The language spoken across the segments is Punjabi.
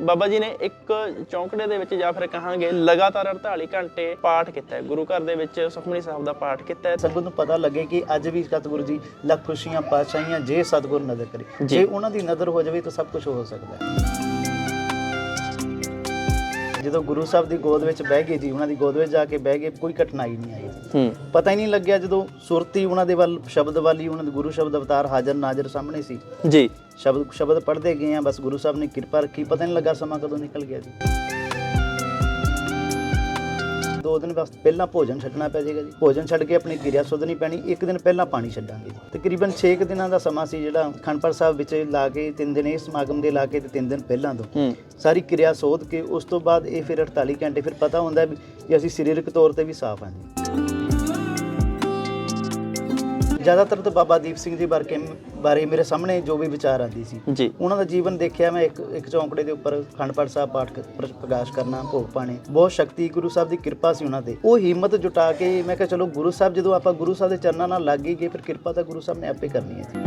ਬਾਬਾ ਜੀ ਨੇ ਇੱਕ ਚੌਂਕੜੇ ਦੇ ਵਿੱਚ ਜਾਂ ਫਿਰ ਕਹਾਂਗੇ ਲਗਾਤਾਰ 48 ਘੰਟੇ ਪਾਠ ਕੀਤਾ ਹੈ। ਗੁਰੂ ਘਰ ਦੇ ਵਿੱਚ ਸੁਖਮਨੀ ਸਾਹਿਬ ਦਾ ਪਾਠ ਕੀਤਾ ਹੈ। ਸੰਗਤ ਨੂੰ ਪਤਾ ਲੱਗੇ ਕਿ ਅੱਜ ਵੀ ਸਤਿਗੁਰੂ ਜੀ ਲੱਖ ਖੁਸ਼ੀਆਂ ਪਾਤਸ਼ਾਹੀਆਂ ਜੇ ਸਤਿਗੁਰ ਨਜ਼ਰ ਕਰੇ। ਜੀ। ਉਹਨਾਂ ਦੀ ਨਜ਼ਰ ਹੋ ਜਾਵੇ ਤਾਂ ਸਭ ਕੁਝ ਹੋ ਸਕਦਾ ਹੈ। ਜਦੋਂ ਗੁਰੂ ਸਾਹਿਬ ਦੀ ਗੋਦ ਵਿੱਚ ਬਹਿ ਗਏ ਜੀ ਉਹਨਾਂ ਦੀ ਗੋਦ ਵਿੱਚ ਜਾ ਕੇ ਬਹਿ ਗਏ ਕੋਈ ਕਠਿਨਾਈ ਨਹੀਂ ਆਈ। ਪਤਾ ਹੀ ਨਹੀਂ ਲੱਗਿਆ ਜਦੋਂ ਸੁਰਤੀ ਉਹਨਾਂ ਦੇ ਵੱਲ ਸ਼ਬਦ ਵਾਲੀ ਉਹਨਾਂ ਦੇ ਗੁਰੂ ਸ਼ਬਦ ਅਵਤਾਰ ਹਾਜ਼ਰ ਨਾਜ਼ਰ ਸਾਹਮਣੇ ਸੀ। ਜੀ। ਸ਼ਬਦ ਸ਼ਬਦ ਪੜ੍ਹਦੇ ਗਏ ਆ ਬਸ ਗੁਰੂ ਸਾਹਿਬ ਨੇ ਕਿਰਪਾ ਰੱਖੀ ਪਤਾ ਨਹੀਂ ਲੱਗਾ ਸਮਾਂ ਕਦੋਂ ਨਿਕਲ ਗਿਆ ਜੀ। ਦੋ ਦਿਨ ਬਸ ਪਹਿਲਾਂ ਭੋਜਨ ਛੱਡਣਾ ਪੈ ਜਾਏਗਾ ਜੀ। ਭੋਜਨ ਛੱਡ ਕੇ ਆਪਣੀ ਕਿਰਿਆ ਸੁਧਣੀ ਪੈਣੀ ਇੱਕ ਦਿਨ ਪਹਿਲਾਂ ਪਾਣੀ ਛੱਡਾਂਗੇ। ਤਕਰੀਬਨ 6 ਦਿਨਾਂ ਦਾ ਸਮਾਂ ਸੀ ਜਿਹੜਾ ਖੰਡਪੜ ਸਾਹਿਬ ਵਿੱਚ ਲਾ ਕੇ 3 ਦਿਨ ਇਸ ਸਮਾਗਮ ਦੇ ਲਾ ਕੇ ਤੇ 3 ਦਿਨ ਪਹਿਲਾਂ ਤੋਂ। ਸਾਰੀ ਕਿਰਿਆ ਸੋਧ ਕੇ ਉਸ ਤੋਂ ਬਾਅਦ ਇਹ ਫਿਰ 48 ਘੰਟੇ ਫਿਰ ਪਤਾ ਹੁੰਦਾ ਵੀ ਕਿ ਅਸੀਂ ਸਰੀਰਕ ਤੌਰ ਤੇ ਵੀ ਸਾਫ਼ ਹਾਂ ਜੀ। ਜ਼ਿਆਦਾਤਰ ਤਾਂ ਬਾਬਾ ਦੀਪ ਸਿੰਘ ਜੀ ਬਾਰੇ ਬਾਰੇ ਮੇਰੇ ਸਾਹਮਣੇ ਜੋ ਵੀ ਵਿਚਾਰ ਆਉਂਦੀ ਸੀ। ਜੀ। ਉਹਨਾਂ ਦਾ ਜੀਵਨ ਦੇਖਿਆ ਮੈਂ ਇੱਕ ਇੱਕ ਚੌਂਕੜੇ ਦੇ ਉੱਪਰ ਖੰਡ ਪਾਠ ਸਾਹਿਬ ਪਾਠ ਕ- ਪ੍ਰਕਾਸ਼ ਕਰਨਾ ਭੋਗ ਪਾਣੇ। ਬਹੁਤ ਸ਼ਕਤੀ ਗੁਰੂ ਸਾਹਿਬ ਦੀ ਕਿਰਪਾ ਸੀ ਉਹਨਾਂ ਤੇ। ਉਹ ਹਿੰਮਤ ਜੁਟਾ ਕੇ ਮੈਂ ਕਿਹਾ ਚਲੋ ਗੁਰੂ ਸਾਹਿਬ ਜਦੋਂ ਆਪਾਂ ਗੁਰੂ ਸਾਹਿਬ ਦੇ ਚਰਨਾਂ ਨਾਲ ਲੱਗ ਹੀ ਗਏ ਫਿਰ ਕਿਰਪਾ ਤਾਂ ਗੁਰੂ ਸਾਹਿਬ ਨੇ ਆਪੇ ਕਰਨੀ ਹੈ ਜੀ।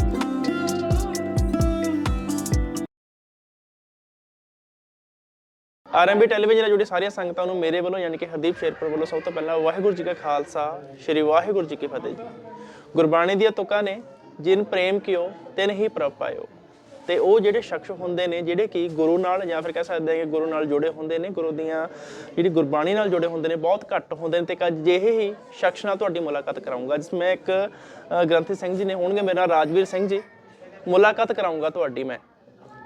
ਆਰਐਮਬੀ ਟੈਲੀਵਿਜ਼ਨ ਨਾਲ ਜੁੜੀ ਸਾਰੀਆਂ ਸੰਗਤਾਂ ਨੂੰ ਮੇਰੇ ਵੱਲੋਂ ਯਾਨੀ ਕਿ ਹਰਦੀਪ ਸ਼ੇਰਪੁਰ ਵੱਲੋਂ ਸਭ ਤੋਂ ਪਹਿਲਾਂ ਵਾਹਿਗੁਰੂ ਜੀ ਕਾ ਖਾਲਸਾ ਸ੍ਰੀ ਵਾਹਿਗੁਰੂ ਜੀ ਕੀ ਫਤਿਹ ਜੀ। ਗੁਰਬਾਣੀ ਦੀਆਂ ਤੁਕਾਂ ਨੇ ਜਿਨ ਪ੍ਰੇਮ ਕਿਓ, ਤਿਨ ਹੀ ਪ੍ਰਭ ਪਾਇਓ। ਤੇ ਉਹ ਜਿਹੜੇ ਸ਼ਖਸ ਹੁੰਦੇ ਨੇ, ਜਿਹੜੇ ਕਿ ਗੁਰੂ ਨਾਲ ਜਾਂ ਫਿਰ ਕਹਿ ਸਕਦੇ ਹਾਂ ਕਿ ਗੁਰੂ ਨਾਲ ਜੁੜੇ ਹੁੰਦੇ ਨੇ, ਗੁਰੂ ਦੀਆਂ ਜਿਹੜੀ ਗੁਰਬਾਣੀ ਨਾਲ ਜੁੜੇ ਹੁੰਦੇ ਨੇ, ਬਹੁਤ ਘੱਟ ਹੁੰਦੇ ਨੇ। ਤੇ ਇੱਕ ਅਜਿਹੇ ਹੀ ਸ਼ਖਸ ਨਾਲ ਤੁਹਾਡੀ ਮੁਲਾਕਾਤ ਕਰਾਉਂਗਾ ਜਿਸ ਮੈਂ ਇੱਕ ਗ੍ਰੰਥੀ ਸਿੰਘ ਜੀ ਨੇ, ਹੋਣਗੇ ਮੇਰਾ ਰਾਜਵੀਰ ਸਿੰਘ ਜੀ, ਮੁਲਾਕਾਤ ਕਰਾਉਂਗਾ ਤੁਹਾਡੀ ਮੈਂ।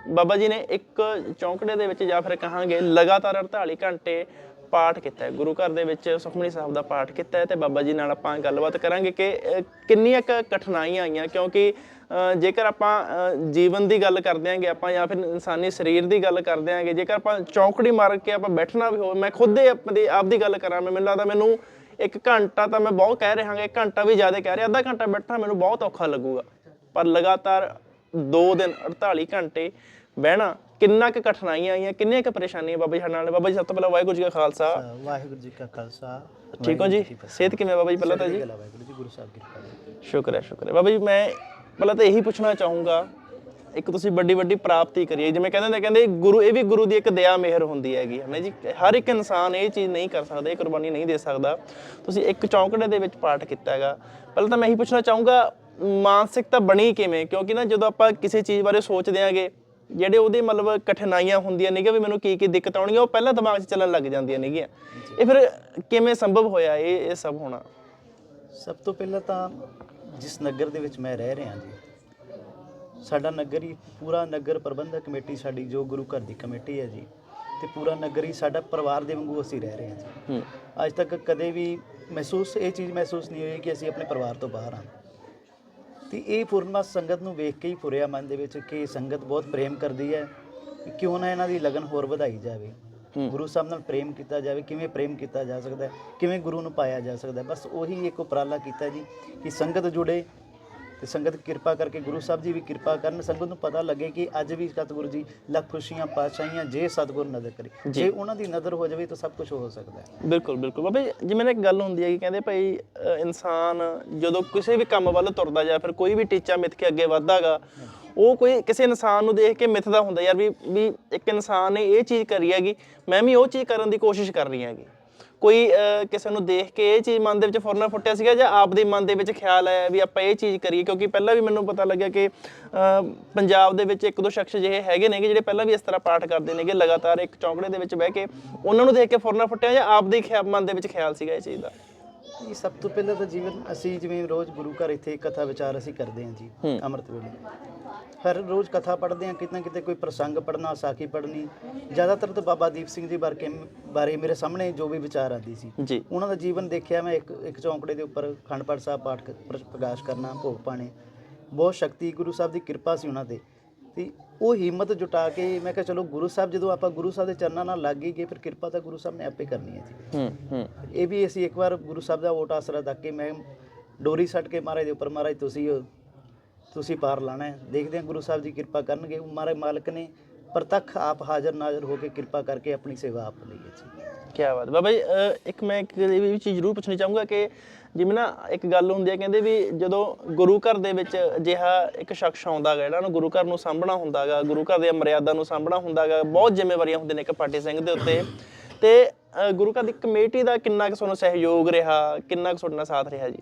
ਬਾਬਾ ਜੀ ਨੇ ਇੱਕ ਚੌਂਕੜੇ ਦੇ ਵਿੱਚ ਜਾਂ ਫਿਰ ਕਹਾਂਗੇ, ਲਗਾਤਾਰ 48 ਘੰਟੇ ਪਾਠ ਕੀਤਾ ਹੈ। ਗੁਰੂ ਘਰ ਦੇ ਵਿੱਚ ਸੁਖਮਨੀ ਸਾਹਿਬ ਦਾ ਪਾਠ ਕੀਤਾ ਹੈ ਤੇ ਬਾਬਾ ਜੀ ਨਾਲ ਆਪਾਂ ਗੱਲਬਾਤ ਕਰਾਂਗੇ ਕਿ ਕਿੰਨੀਆਂ ਕੁ ਕਠਿਨਾਈਆਂ ਆਈਆਂ, ਕਿਉਂਕਿ ਜੇਕਰ ਆਪਾਂ ਜੀਵਨ ਦੀ ਗੱਲ ਕਰਦੇ ਆਂਗੇ ਆਪਾਂ ਜਾਂ ਫਿਰ ਇਨਸਾਨੀ ਸਰੀਰ ਦੀ ਗੱਲ ਕਰਦੇ ਆਂਗੇ, ਜੇਕਰ ਆਪਾਂ ਚੌਂਕੜੀ ਮਾਰ ਕੇ ਆਪਾਂ ਬੈਠਣਾ ਵੀ ਹੋਵੇ, ਮੈਂ ਖੁਦ ਹੀ ਆਪਣੀ ਆਪ ਦੀ ਗੱਲ ਕਰਾਂ, ਮੈਂ, ਮੈਨੂੰ ਲੱਗਦਾ ਮੈਨੂੰ ਇੱਕ ਘੰਟਾ ਤਾਂ ਮੈਂ ਬਹੁਤ ਕਹਿ ਰਿਹਾ ਹਾਂ ਇੱਕ ਘੰਟਾ ਵੀ ਜ਼ਿਆਦਾ ਕਹਿ ਰਿਹਾ, ਅੱਧਾ ਘੰਟਾ ਬੈਠਣਾ ਮੈਨੂੰ ਬਹੁਤ ਔਖਾ ਲੱਗੂਗਾ। ਪਰ ਲਗਾਤਾਰ 2 ਦਿਨ 48 ਘੰਟੇ ਬਹਿਣਾ ਕਿੰਨਾ ਕੁ ਕਠਿਨਾਈਆਂ ਆਈਆਂ ਕਿੰਨੀਆਂ ਕੁ ਪਰੇਸ਼ਾਨੀਆਂ ਬਾਬਾ ਜੀ ਸਾਡੇ ਨਾਲ ਬਾਬਾ ਜੀ ਸਭ ਤੋਂ ਪਹਿਲਾਂ ਵਾਹਿਗੁਰੂ ਜੀ ਕਾ ਖਾਲਸਾ। ਵਾਹਿਗੁਰੂ ਜੀ ਕਾ ਖਾਲਸਾ। ਠੀਕ ਹੋ ਜੀ? ਸਿਹਤ ਕਿਵੇਂ ਬਾਬਾ ਜੀ? ਪਹਿਲਾਂ ਤਾਂ ਜੀ? ਵਾਹਿਗੁਰੂ ਜੀ ਗੁਰੂ ਸਾਹਿਬ ਕਿਰਪਾ ਜੀ। ਸ਼ੁਕਰ ਹੈ ਸ਼ੁਕਰ ਹੈ। ਬਾਬਾ ਜੀ ਮੈਂ ਪਹਿਲਾਂ ਤਾਂ ਇਹੀ ਪੁੱਛਣਾ ਚਾਹੂੰਗਾ ਇੱਕ ਤੁਸੀਂ ਵੱਡੀ ਵੱਡੀ ਪ੍ਰਾਪਤੀ ਕਰੀ ਹੈ ਜਿਵੇਂ ਕਹਿੰਦੇ ਨੇ ਕਹਿੰਦੇ ਗੁਰੂ ਇਹ ਵੀ ਗੁਰੂ ਦੀ ਇੱਕ ਦਇਆ ਮਿਹਰ ਹੁੰਦੀ ਹੈਗੀ ਹੈ ਨਾ ਜੀ? ਹਰ ਇੱਕ ਇਨਸਾਨ ਇਹ ਚੀਜ਼ ਨਹੀਂ ਕਰ ਸਕਦਾ ਇਹ ਕੁਰਬਾਨੀ ਨਹੀਂ ਦੇ ਸਕਦਾ। ਤੁਸੀਂ ਇੱਕ ਚੌਂਕੜੇ ਦੇ ਵਿੱਚ ਪਾਠ ਕੀਤਾ ਹੈਗਾ। ਪਹਿਲਾਂ ਤਾਂ ਮੈਂ ਇਹੀ ਪੁੱਛਣਾ ਚਾਹੂੰਗਾ ਮਾਨਸਿਕਤਾ ਬਣੀ ਕਿਵੇਂ? ਕਿਉਂਕਿ ਨਾ ਜਦੋਂ ਆਪਾਂ ਕਿਸੇ ਚੀਜ਼ ਬਾਰੇ ਸੋਚਦੇ ਆਂਗੇ ਜਿਹੜੇ ਉਹਦੇ ਮਤਲਬ ਕਠਿਨਾਈਆਂ ਹੁੰਦੀਆਂ ਨੇਗੀਆਂ ਵੀ ਮੈਨੂੰ ਕੀ ਕੀ ਦਿੱਕਤ ਆਉਣਗੀਆਂ ਉਹ ਪਹਿਲਾਂ ਦਿਮਾਗ 'ਚ ਚੱਲਣ ਲੱਗ ਜਾਂਦੀਆਂ ਨੇਗੀਆਂ। ਇਹ ਫਿਰ ਕਿਵੇਂ ਸੰਭਵ ਹੋਇਆ ਇਹ ਇਹ ਸਭ ਹੋਣਾ? ਸਭ ਤੋਂ ਪਹਿਲਾਂ ਤਾਂ ਜਿਸ ਨਗਰ ਦੇ ਵਿੱਚ ਮੈਂ ਰਹਿ ਰਿਹਾ ਜੀ ਸਾਡਾ ਨਗਰ ਹੀ ਪੂਰਾ ਨਗਰ ਪ੍ਰਬੰਧਕ ਕਮੇਟੀ ਸਾਡੀ ਜੋ ਗੁਰੂ ਘਰ ਦੀ ਕਮੇਟੀ ਹੈ ਜੀ ਤੇ ਪੂਰਾ ਨਗਰ ਹੀ ਸਾਡਾ ਪਰਿਵਾਰ ਦੇ ਵਾਂਗੂ ਅਸੀਂ ਰਹਿ ਰਹੇ ਹਾਂ ਜੀ। ਅੱਜ ਤੱਕ ਕਦੇ ਵੀ ਮਹਿਸੂਸ ਇਹ ਚੀਜ਼ ਮਹਿਸੂਸ ਨਹੀਂ ਹੋਈ ਕਿ ਅਸੀਂ ਆਪਣੇ ਪਰਿਵਾਰ ਤੋਂ ਬਾਹਰ ਹਾਂ। ਤੇ ਇਹ ਪੂਰਨਮਾ ਸੰਗਤ ਨੂੰ ਵੇਖ ਕੇ ਹੀ ਫੁਰਿਆ ਮਨ ਦੇ ਵਿੱਚ ਕਿ ਸੰਗਤ ਬਹੁਤ ਪ੍ਰੇਮ ਕਰਦੀ ਹੈ ਕਿ ਕਿਉਂ ਨਾ ਇਹਨਾਂ ਦੀ ਲਗਨ ਹੋਰ ਵਧਾਈ ਜਾਵੇ। ਗੁਰੂ ਸਾਹਿਬ ਨਾਲ ਪ੍ਰੇਮ ਕੀਤਾ ਜਾਵੇ ਕਿਵੇਂ ਪ੍ਰੇਮ ਕੀਤਾ ਜਾ ਸਕਦਾ ਹੈ ਕਿਵੇਂ ਗੁਰੂ ਨੂੰ ਪਾਇਆ ਜਾ ਸਕਦਾ ਹੈ ਬਸ ਉਹੀ ਇੱਕ ਉਪਰਾਲਾ ਕੀਤਾ ਜੀ ਕਿ ਸੰਗਤ ਜੁੜੇ ਤੇ ਸੰਗਤ ਕਿਰਪਾ ਕਰਕੇ ਗੁਰੂ ਸਾਹਿਬ ਜੀ ਵੀ ਕਿਰਪਾ ਕਰਨ ਸੰਗਤ ਨੂੰ ਪਤਾ ਲੱਗੇ ਕਿ ਅੱਜ ਵੀ ਸਤਿਗੁਰੂ ਜੀ ਲੱਖ ਖੁਸ਼ੀਆਂ ਪਾਤਸ਼ਾਹੀਆਂ ਜੇ ਸਤਿਗੁਰ ਨਜ਼ਰ ਕਰੇ। ਜੀ। ਉਹਨਾਂ ਦੀ ਨਜ਼ਰ ਹੋ ਜਾਵੇ ਤਾਂ ਸਭ ਕੁਝ ਹੋ ਸਕਦਾ ਹੈ। ਬਿਲਕੁਲ ਬਿਲਕੁਲ। ਬਾਬਾ ਜੀ ਜਿਵੇਂ ਇੱਕ ਗੱਲ ਹੁੰਦੀ ਹੈ ਕਿ ਕਹਿੰਦੇ ਭਾਈ ਇਨਸਾਨ ਜਦੋਂ ਕਿਸੇ ਵੀ ਕੰਮ ਵੱਲ ਤੁਰਦਾ ਜਾਂ ਫਿਰ ਕੋਈ ਵੀ ਟੀਚਾ ਮਿੱਥ ਕੇ ਅੱਗੇ ਵਧਦਾਗਾ ਉਹ ਕੋਈ ਕਿਸੇ ਇਨਸਾਨ ਨੂੰ ਦੇਖ ਕੇ ਮਿੱਥਦਾ ਹੁੰਦਾ ਯਾਰ ਵੀ ਵੀ ਇੱਕ ਇਨਸਾਨ ਨੇ ਇਹ ਚੀਜ਼ ਕਰੀ ਹੈਗੀ ਮੈਂ ਵੀ ਉਹ ਚੀਜ਼ ਕਰਨ ਦੀ ਕੋਸ਼ਿਸ਼ ਕਰ ਰਹੀ ਹੈਗੀ। ਕੋਈ ਕਿਸੇ ਨੂੰ ਦੇਖ ਕੇ ਇਹ ਚੀਜ਼ ਮਨ ਦੇ ਵਿੱਚ ਫੁਰਨਾ ਫੁੱਟਿਆ ਸੀਗਾ ਜਾਂ ਆਪਦੇ ਮਨ ਦੇ ਵਿੱਚ ਖਿਆਲ ਆਇਆ ਵੀ ਆਪਾਂ ਇਹ ਚੀਜ਼ ਕਰੀਏ? ਕਿਉਂਕਿ ਪਹਿਲਾਂ ਵੀ ਮੈਨੂੰ ਪਤਾ ਲੱਗਿਆ ਕਿ ਪੰਜਾਬ ਦੇ ਵਿੱਚ ਇੱਕ ਦੋ ਸ਼ਖਸ ਜਿਹੇ ਹੈਗੇ ਨੇਗੇ ਜਿਹੜੇ ਪਹਿਲਾਂ ਵੀ ਇਸ ਤਰ੍ਹਾਂ ਪਾਠ ਕਰਦੇ ਨੇਗੇ, ਲਗਾਤਾਰ ਇੱਕ ਚੌਂਕੜੇ ਦੇ ਵਿੱਚ ਬਹਿ ਕੇ ਉਹਨਾਂ ਨੂੰ ਦੇਖ ਕੇ ਫੁਰਨਾ ਫੁੱਟਿਆ ਜਾਂ ਆਪ ਖਿਆ- ਮਨ ਦੇ ਵਿੱਚ ਖਿਆਲ ਸੀਗਾ ਇਹ ਚੀਜ਼ ਦਾ? ਇਹ ਸਭ ਤੋਂ ਪਹਿਲਾਂ ਤਾਂ ਜੀਵਨ ਅਸੀਂ ਜਿਵੇਂ ਰੋਜ਼ ਗੁਰੂ ਘਰ ਇੱਥੇ ਕਥਾ ਵਿਚਾਰ ਅਸੀਂ ਕਰਦੇ ਹਾਂ ਜੀ ਹੂੰ। ਅੰਮ੍ਰਿਤ ਵੇਲੇ। ਹਰ ਰੋਜ਼ ਕਥਾ ਪੜ੍ਹਦੇ ਹਾਂ ਕਿਤੇ ਨਾ ਕਿਤੇ ਕੋਈ ਪ੍ਰਸੰਗ ਪੜ੍ਹਨਾ ਸਾਖੀ ਪੜ੍ਹਨੀ। ਜ਼ਿਆਦਾਤਰ ਤਾਂ ਬਾਬਾ ਦੀਪ ਸਿੰਘ ਜੀ ਬਾਰੇ ਬਾਰੇ ਮੇਰੇ ਸਾਹਮਣੇ ਜੋ ਵੀ ਵਿਚਾਰ ਆਉਂਦੀ ਸੀ। ਜੀ। ਉਹਨਾਂ ਦਾ ਜੀਵਨ ਦੇਖਿਆ ਮੈਂ ਇੱਕ ਇੱਕ ਚੌਂਕੜੇ ਦੇ ਉੱਪਰ ਖੰਡ ਪਾਠ ਸਾਹਿਬ ਪਾਠ ਕ- ਪ੍ਰ- ਪ੍ਰਕਾਸ਼ ਕਰਨਾ ਭੋਗ ਪਾਣੇ। ਬਹੁਤ ਸ਼ਕਤੀ ਗੁਰੂ ਸਾਹਿਬ ਦੀ ਕਿਰਪਾ ਸੀ ਉਹਨਾਂ ਤੇ। ਤੇ ਉਹ ਹਿੰਮਤ ਜੁਟਾ ਕੇ ਮੈਂ ਕਿਹਾ ਚਲੋ ਗੁਰੂ ਸਾਹਿਬ ਜਦੋਂ ਆਪਾਂ ਗੁਰੂ ਸਾਹਿਬ ਦੇ ਚਰਨਾਂ ਨਾਲ ਲੱਗ ਗਏ ਫਿਰ ਕਿਰਪਾ ਤਾਂ ਗੁਰੂ ਸਾਹਿਬ ਨੇ ਆਪੇ ਕਰਨੀ ਹੈ ਜੀ। ਹੂੰ ਹੂੰ। ਇਹ ਵੀ ਅਸੀਂ ਇੱਕ ਵਾਰ ਗੁਰੂ ਸਾਹਿਬ ਦਾ ਓਟ ਆਸਰਾ ਤੱਕ ਕੇ ਮੈਂ ਡੋਰੀ ਸੱਟ ਕੇ ਮਹਾਰਾਜ ਦੇ ਉੱਪਰ ਮਹਾਰਾਜ ਤੁਸੀਂ ਤੁਸੀਂ ਪਾਰ ਲਾਣਾ ਹੈ। ਦੇਖਦੇ ਹਾਂ ਗੁਰੂ ਸਾਹਿਬ ਜੀ ਕਿਰਪਾ ਕਰਨਗੇ। ਉਹ ਮਹਾਰਾਜ ਮਾਲਕ ਨੇ ਪ੍ਰਤੱਖ ਆਪ ਹਾਜ਼ਰ ਨਾਜ਼ਰ ਹੋ ਕੇ ਕਿਰਪਾ ਕਰਕੇ ਆਪਣੀ ਸੇਵਾ ਆਪ ਲਈ ਹੈ ਜੀ। ਕੀ ਬਾਤ। ਬਾਬਾ ਜੀ ਇੱਕ ਮੈਂ ਇੱਕ ਇਹ ਵੀ ਚੀਜ਼ ਜ਼ਰੂਰ ਪੁੱਛਣੀ ਚਾਹੂੰਗਾ ਕਿ ਜਿਵੇਂ ਨਾ ਇੱਕ ਗੱਲ ਹੁੰਦੀ ਹੈ ਕਹਿੰਦੇ ਵੀ ਜਦੋਂ ਗੁਰੂ ਘਰ ਦੇ ਵਿੱਚ ਅਜਿਹਾ ਇੱਕ ਸ਼ਖਸ ਆਉਂਦਾ ਗਾ ਜਿਹੜਾ ਨੂੰ ਗੁਰੂ ਘਰ ਨੂੰ ਸਾਂਭਣਾ ਹੁੰਦਾਗਾ ਗੁਰੂ ਘਰ ਦੀਆਂ ਮਰਿਆਦਾ ਨੂੰ ਸਾਂਭਣਾ ਹੁੰਦਾਗਾ ਬਹੁਤ ਜ਼ਿੰਮੇਵਾਰੀਆਂ ਹੁੰਦੀਆਂ ਨੇ ਇੱਕ ਪਾਟੀ ਸਿੰਘ ਦੇ ਉੱਤੇ। ਤੇ ਗੁਰੂ ਘਰ ਦੀ ਕਮੇਟੀ ਦਾ ਕਿੰਨਾ ਕੁ ਤੁਹਾਨੂੰ ਸਹਿਯੋਗ ਰਿਹਾ ਕਿੰਨਾ ਕੁ ਤੁਹਾਡੇ ਨਾਲ ਸਾਥ ਰਿਹਾ ਜੀ?